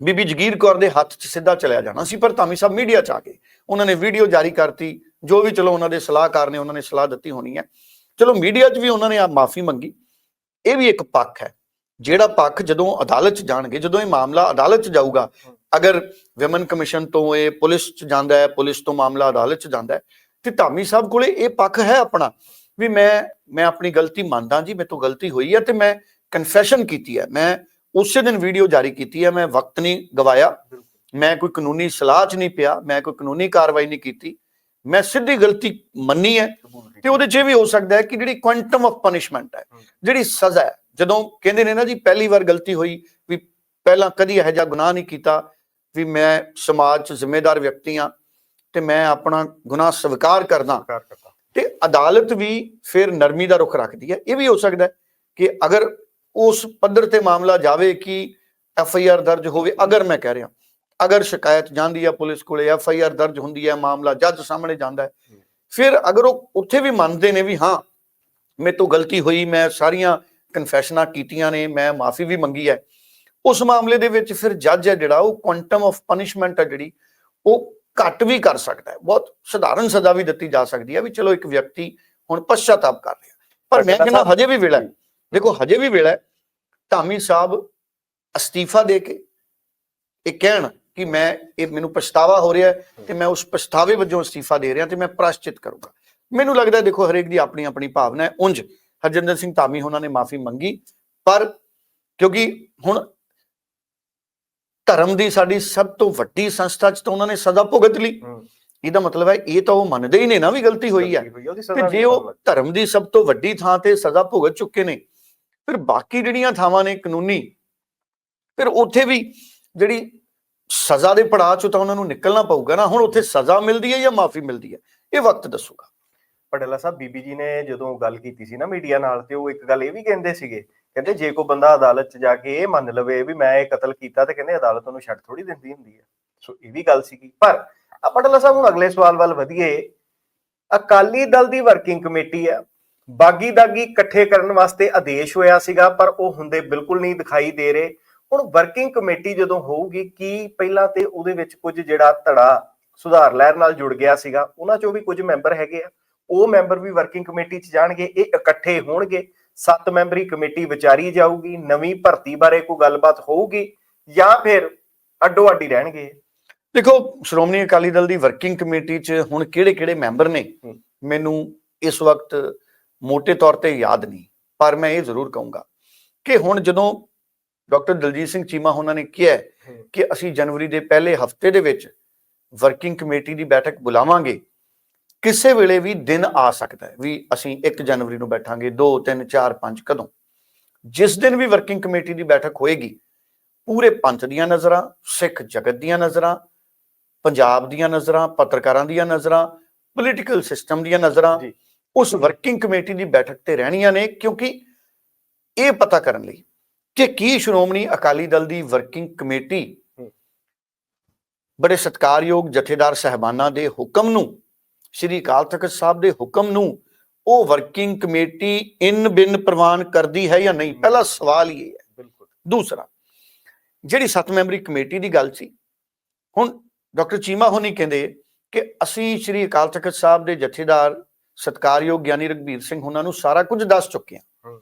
Speaker 2: ਬੀਬੀ ਜਗੀਰ ਕੌਰ ਦੇ ਹੱਥ 'ਚ ਸਿੱਧਾ ਚਲਿਆ ਜਾਣਾ ਸੀ, ਪਰ ਧਾਮੀ ਸਾਹਿਬ ਮੀਡੀਆ 'ਚ ਆ ਗਏ। ਉਹਨਾਂ ਨੇ ਵੀਡੀਓ ਜਾਰੀ ਕਰਤੀ, ਜੋ ਵੀ ਚਲੋ ਉਹਨਾਂ ਦੇ ਸਲਾਹਕਾਰ ਨੇ ਉਹਨਾਂ ਨੇ ਸਲਾਹ ਦਿੱਤੀ ਹੋਣੀ ਹੈ। ਚਲੋ ਮੀਡੀਆ 'ਚ ਵੀ ਉਹਨਾਂ ਨੇ ਆ ਮਾਫੀ ਮੰਗੀ। ਇਹ ਵੀ ਇੱਕ ਪੱਖ ਹੈ, ਜਿਹੜਾ ਪੱਖ ਜਦੋਂ ਅਦਾਲਤ 'ਚ ਜਾਣਗੇ, ਜਦੋਂ ਇਹ ਮਾਮਲਾ ਅਦਾਲਤ 'ਚ ਜਾਊਗਾ, ਅਗਰ ਵਿਮਨ ਕਮਿਸ਼ਨ ਤੋਂ ਇਹ ਪੁਲਿਸ 'ਚ ਜਾਂਦਾ ਹੈ, ਪੁਲਿਸ ਤੋਂ ਮਾਮਲਾ ਅਦਾਲਤ 'ਚ ਜਾਂਦਾ ਹੈ, ਤੇ ਧਾਮੀ ਸਾਹਿਬ ਕੋਲੇ ਇਹ ਪੱਖ ਹੈ ਆਪਣਾ ਵੀ ਮੈਂ ਮੈਂ ਆਪਣੀ ਗਲਤੀ ਮੰਨਦਾ ਜੀ, ਮੇਰੇ ਤੋਂ ਗਲਤੀ ਹੋਈ ਹੈ ਤੇ ਮੈਂ ਕਨਫੈਸ਼ਨ ਕੀਤੀ ਹੈ। ਮੈਂ ਉਸੇ ਦਿਨ ਵੀਡੀਓ ਜਾਰੀ ਕੀਤੀ ਹੈ ਮੈਂ ਵਕਤ ਨਹੀਂ ਗਵਾਇਆ ਮੈਂ ਕੋਈ ਕਾਨੂੰਨੀ ਸਲਾਹ 'ਚ ਨਹੀਂ ਪਿਆ ਮੈਂ ਕੋਈ ਕਾਨੂੰਨੀ ਕਾਰਵਾਈ ਨਹੀਂ ਕੀਤੀ ਮੈਂ ਸਿੱਧੀ ਗਲਤੀ ਮੰਨੀ ਹੈ। ਤੇ ਉਹਦੇ 'ਚ ਵੀ ਹੋ ਸਕਦਾ ਹੈ ਕਿ ਜਿਹੜੀ ਕੁਆਂਟਮ ਆਫ ਪਨਿਸ਼ਮੈਂਟ ਹੈ। ਜਿਹੜੀ ਸਜ਼ਾ ਹੈ ਜਦੋਂ ਕਹਿੰਦੇ ਨੇ ਨਾ ਜੀ ਪਹਿਲੀ ਵਾਰ ਗਲਤੀ ਹੋਈ ਵੀ ਪਹਿਲਾਂ ਕਦੀ ਇਹੋ ਜਿਹਾ ਗੁਨਾਹ ਨਹੀਂ ਕੀਤਾ ਵੀ ਮੈਂ ਸਮਾਜ 'ਚ ਜ਼ਿੰਮੇਦਾਰ ਵਿਅਕਤੀ ਹਾਂ ਤੇ ਮੈਂ ਆਪਣਾ ਗੁਨਾਹ ਸਵੀਕਾਰ ਕਰਦਾ ਤੇ ਅਦਾਲਤ ਵੀ ਫਿਰ ਨਰਮੀ ਦਾ ਰੁਖ ਰੱਖਦੀ ਹੈ ਇਹ ਵੀ ਹੋ ਸਕਦਾ ਹੈ ਕਿ ਅਗਰ ਉਸ ਪੱਧਰ ਤੇ ਮਾਮਲਾ ਜਾਵੇ ਕਿ ਐਫ ਆਈ ਆਰ ਦਰਜ ਹੋਵੇ ਅਗਰ ਮੈਂ ਕਹਿ ਰਿਹਾ ਅਗਰ ਸ਼ਿਕਾਇਤ ਜਾਂਦੀ ਹੈ ਪੁਲਿਸ ਕੋਲੇ ਐਫ ਆਈ ਆਰ ਦਰਜ ਹੁੰਦੀ ਹੈ ਮਾਮਲਾ ਜੱਜ ਸਾਹਮਣੇ ਜਾਂਦਾ ਹੈ। ਫਿਰ ਅਗਰ ਉਹ ਉੱਥੇ ਵੀ ਮੰਨਦੇ ਨੇ ਵੀ ਹਾਂ ਮੇਰੇ ਤੋਂ ਗਲਤੀ ਹੋਈ ਮੈਂ ਸਾਰੀਆਂ ਕਨਫੈਸ਼ਨਾਂ ਕੀਤੀਆਂ ਨੇ ਮੈਂ ਮਾਫੀ ਵੀ ਮੰਗੀ ਹੈ ਉਸ ਮਾਮਲੇ ਦੇ ਵਿੱਚ ਫਿਰ ਜੱਜ ਹੈ ਜਿਹੜਾ ਉਹ ਕੁਆਂਟਮ ਆਫ ਪਨਿਸ਼ਮੈਂਟ ਹੈ ਜਿਹੜੀ ਉਹ ਘੱਟ ਵੀ ਕਰ ਸਕਦਾ ਹੈ ਬਹੁਤ ਸਧਾਰਨ ਸਜ਼ਾ ਵੀ ਦਿੱਤੀ ਜਾ ਸਕਦੀ ਹੈ ਵੀ ਚਲੋ ਇੱਕ ਵਿਅਕਤੀ ਹੁਣ ਪਛਤਾਤਾਪ ਕਰ ਰਿਹਾ ਪਰ ਮੈਂ ਕਹਿੰਦਾ ਹਜੇ ਵੀ ਵੇਲਾ ਹੈ। ਦੇਖੋ ਹਜੇ ਵੀ ਵੇਲਾ ਹੈ। ਧਾਮੀ ਸਾਹਿਬ ਅਸਤੀਫਾ ਦੇ ਕੇ ਇਹ ਕਹਿਣ ਕਿ ਮੈਂ ਇਹ ਮੈਨੂੰ ਪਛਤਾਵਾ ਹੋ ਰਿਹਾ ਤੇ ਮੈਂ ਉਸ ਪਛਤਾਵੇ ਵਜੋਂ ਅਸਤੀਫਾ ਦੇ ਰਿਹਾ ਤੇ ਮੈਂ ਪ੍ਰਾਸ਼ਚਿਤ ਕਰੂੰਗਾ। ਮੈਨੂੰ ਲੱਗਦਾ ਦੇਖੋ ਹਰੇਕ ਦੀ ਆਪਣੀ ਆਪਣੀ ਭਾਵਨਾ ਹੈ। ਉਂਝ ਹਰਜਿੰਦਰ ਸਿੰਘ ਧਾਮੀ ਉਹਨਾਂ ਨੇ ਮਾਫੀ ਮੰਗੀ ਪਰ ਕਿਉਂਕਿ ਹੁਣ ਧਰਮ ਦੀ ਸਾਡੀ ਸਭ ਤੋਂ ਵੱਡੀ ਸੰਸਥਾ ਚ ਤਾਂ ਉਹਨਾਂ ਨੇ ਸਜ਼ਾ ਭੁਗਤ ਲਈ। ਇਹਦਾ ਮਤਲਬ ਹੈ ਇਹ ਤਾਂ ਉਹ ਮੰਨਦੇ ਹੀ ਨੇ ਨਾ ਵੀ ਗਲਤੀ ਹੋਈ ਹੈ। ਤੇ ਜੇ ਉਹ ਧਰਮ ਦੀ ਸਭ ਤੋਂ ਵੱਡੀ ਥਾਂ ਤੇ ਸਜ਼ਾ ਭੁਗਤ ਚੁੱਕੇ ਨੇ ਫਿਰ ਬਾਕੀ ਜਿਹੜੀਆਂ ਥਾਵਾਂ ਨੇ ਕਾਨੂੰਨੀ, ਫਿਰ ਉੱਥੇ ਵੀ ਜਿਹੜੀ ਸਜ਼ਾ ਦੇ ਪੜਾਅ ਚੋਂ ਤਾਂ ਉਹਨਾਂ ਨੂੰ ਨਿਕਲਣਾ ਪਊਗਾ ਨਾ, ਹੁਣ ਉੱਥੇ ਸਜ਼ਾ ਮਿਲਦੀ ਹੈ ਜਾਂ ਮਾਫੀ ਮਿਲਦੀ ਹੈ? ਇਹ ਵਕਤ ਦੱਸੂਗਾ।
Speaker 1: ਪਟੇਲਾ ਸਾਹਿਬ, ਬੀਬੀ ਜੀ ਨੇ ਜਦੋਂ ਗੱਲ ਕੀਤੀ ਸੀ ਨਾ ਮੀਡੀਆ ਨਾਲ, ਤੇ ਉਹ ਇੱਕ ਗੱਲ ਇਹ ਵੀ ਕਹਿੰਦੇ ਸੀਗੇ, ਕਹਿੰਦੇ ਜੇ ਕੋਈ ਬੰਦਾ ਅਦਾਲਤ 'ਚ ਜਾ ਕੇ ਇਹ ਮੰਨ ਲਵੇ ਵੀ ਮੈਂ ਇਹ ਕਤਲ ਕੀਤਾ ਤੇ ਕਹਿੰਦੇ ਅਦਾਲਤ ਉਹਨੂੰ ਛੱਡ ਥੋੜੀ ਦਿੰਦੀ ਹੁੰਦੀ ਹੈ। ਸੋ ਇਹ ਵੀ ਗੱਲ ਸੀਗੀ। ਪਰ ਆ ਪਟੇਲਾ ਸਾਹਿਬ, ਹੁਣ ਅਗਲੇ ਸਵਾਲ ਵੱਲ ਵਧੀਏ। ਅਕਾਲੀ ਦਲ ਦੀ ਵਰਕਿੰਗ ਕਮੇਟੀ ਆ ਬਾਗੀ ਦਾਗੀ ਇਕੱਠੇ ਕਰਨ ਵਾਸਤੇ ਆਦੇਸ਼ ਹੋਇਆ ਸੀਗਾ ਪਰ ਉਹ ਹੁੰਦੇ ਬਿਲਕੁਲ ਨਹੀਂ ਦਿਖਾਈ ਦੇ ਰਹੇ। ਹੁਣ ਵਰਕਿੰਗ ਕਮੇਟੀ ਜਦੋਂ ਹੋਊਗੀ ਕੀ ਪਹਿਲਾਂ ਤੇ ਉਹਦੇ ਵਿੱਚ ਕੁਝ ਜਿਹੜਾ ਧੜਾ ਸੁਧਾਰ ਲਹਿਰ ਨਾਲ ਜੁੜ ਗਿਆ ਸੀਗਾ ਉਹਨਾਂ ਚੋਂ ਵੀ ਕੁਝ ਮੈਂਬਰ ਹੈਗੇ ਆ। ਉਹ ਮੈਂਬਰ ਵੀ ਵਰਕਿੰਗ ਕਮੇਟੀ 'ਚ ਜਾਣਗੇ ਇਹ ਇਕੱਠੇ ਹੋਣਗੇ। ਸੱਤ ਮੈਂਬਰੀ ਕਮੇਟੀ ਵਿਚਾਰੀ ਜਾਊਗੀ ਨਵੀਂ ਭਰਤੀ ਬਾਰੇ ਕੋਈ ਗੱਲਬਾਤ ਹੋਊਗੀ ਜਾਂ ਫਿਰ ਅੱਡੋ ਅੱਡੀ ਰਹਿਣਗੇ
Speaker 2: ਦੇਖੋ ਸ਼੍ਰੋਮਣੀ ਅਕਾਲੀ ਦਲ ਦੀ ਵਰਕਿੰਗ ਕਮੇਟੀ 'ਚ ਹੁਣ ਕਿਹੜੇ-ਕਿਹੜੇ ਮੈਂਬਰ ਨੇ। ਮੈਨੂੰ ਇਸ ਵਕਤ ਮੋٹے ਤੌਰ ਤੇ ਯਾਦ ਨਹੀਂ ਪਰ ਮੈਂ ਇਹ ਜ਼ਰੂਰ ਕਹੂੰਗਾ ਕਿ ਹੁਣ ਜਦੋਂ ਡਾਕਟਰ ਦਲਜੀਤ ਸਿੰਘ ਚੀਮਾ ਉਹਨਾਂ ਨੇ ਕਿਹਾ। ਕਿ ਅਸੀਂ ਜਨਵਰੀ ਦੇ ਪਹਿਲੇ ਹਫ਼ਤੇ ਦੇ ਵਿੱਚ ਵਰਕਿੰਗ ਕਮੇਟੀ ਦੀ ਬੈਠਕ ਬੁਲਾਵਾਂਗੇ ਕਿਸੇ ਵੇਲੇ ਵੀ ਦਿਨ ਆ ਸਕਦਾ ਹੈ ਵੀ ਅਸੀਂ 1 ਜਨਵਰੀ ਨੂੰ ਬੈਠਾਂਗੇ 2 3 4 5 ਕਦੋਂ ਜਿਸ ਦਿਨ ਵੀ ਵਰਕਿੰਗ ਕਮੇਟੀ ਦੀ ਬੈਠਕ ਹੋਏਗੀ ਪੂਰੇ ਪੰਥ ਦੀਆਂ ਨਜ਼ਰਾਂ ਸਿੱਖ ਜਗਤ ਦੀਆਂ ਨਜ਼ਰਾਂ ਪੰਜਾਬ ਦੀਆਂ ਨਜ਼ਰਾਂ ਪੱਤਰਕਾਰਾਂ ਦੀਆਂ ਨਜ਼ਰਾਂ ਪੋਲੀਟੀਕਲ ਸਿਸਟਮ ਦੀਆਂ ਨਜ਼ਰਾਂ। ਉਸ ਵਰਕਿੰਗ ਕਮੇਟੀ ਦੀ ਬੈਠਕ ਤੇ ਰਹਿਣੀਆਂ ਨੇ ਕਿਉਂਕਿ ਇਹ ਪਤਾ ਕਰਨ ਲਈ ਕਿ ਕੀ ਸ਼੍ਰੋਮਣੀ ਅਕਾਲੀ ਦਲ ਦੀ ਵਰਕਿੰਗ ਕਮੇਟੀ। ਬੜੇ ਸਤਿਕਾਰਯੋਗ ਜਥੇਦਾਰ ਸਹਿਬਾਨਾਂ ਦੇ ਹੁਕਮ ਨੂੰ ਸ੍ਰੀ ਅਕਾਲ ਤਖਤ ਸਾਹਿਬ ਦੇ ਹੁਕਮ ਨੂੰ ਉਹ ਵਰਕਿੰਗ ਕਮੇਟੀ ਇਨ ਬਿਨ ਪ੍ਰਵਾਨ ਕਰਦੀ ਹੈ ਜਾਂ ਨਹੀਂ? ਪਹਿਲਾ ਸਵਾਲ ਇਹ ਹੈ।
Speaker 1: ਬਿਲਕੁਲ।
Speaker 2: ਦੂਸਰਾ ਜਿਹੜੀ ਸੱਤ ਮੈਂਬਰੀ ਕਮੇਟੀ ਦੀ ਗੱਲ ਸੀ ਹੁਣ ਡਾਕਟਰ ਚੀਮਾ ਹੋਣੀ ਕਹਿੰਦੇ ਕਿ ਅਸੀਂ ਸ੍ਰੀ ਅਕਾਲ ਤਖਤ ਸਾਹਿਬ ਦੇ ਜਥੇਦਾਰ ਸਤਕਾਰਯੋਗ ਗਿਆਨੀ ਰਗਵੀਰ ਸਿੰਘ ਉਹਨਾਂ ਨੂੰ ਸਾਰਾ ਕੁਝ ਦੱਸ ਚੁੱਕੇ ਹਾਂ।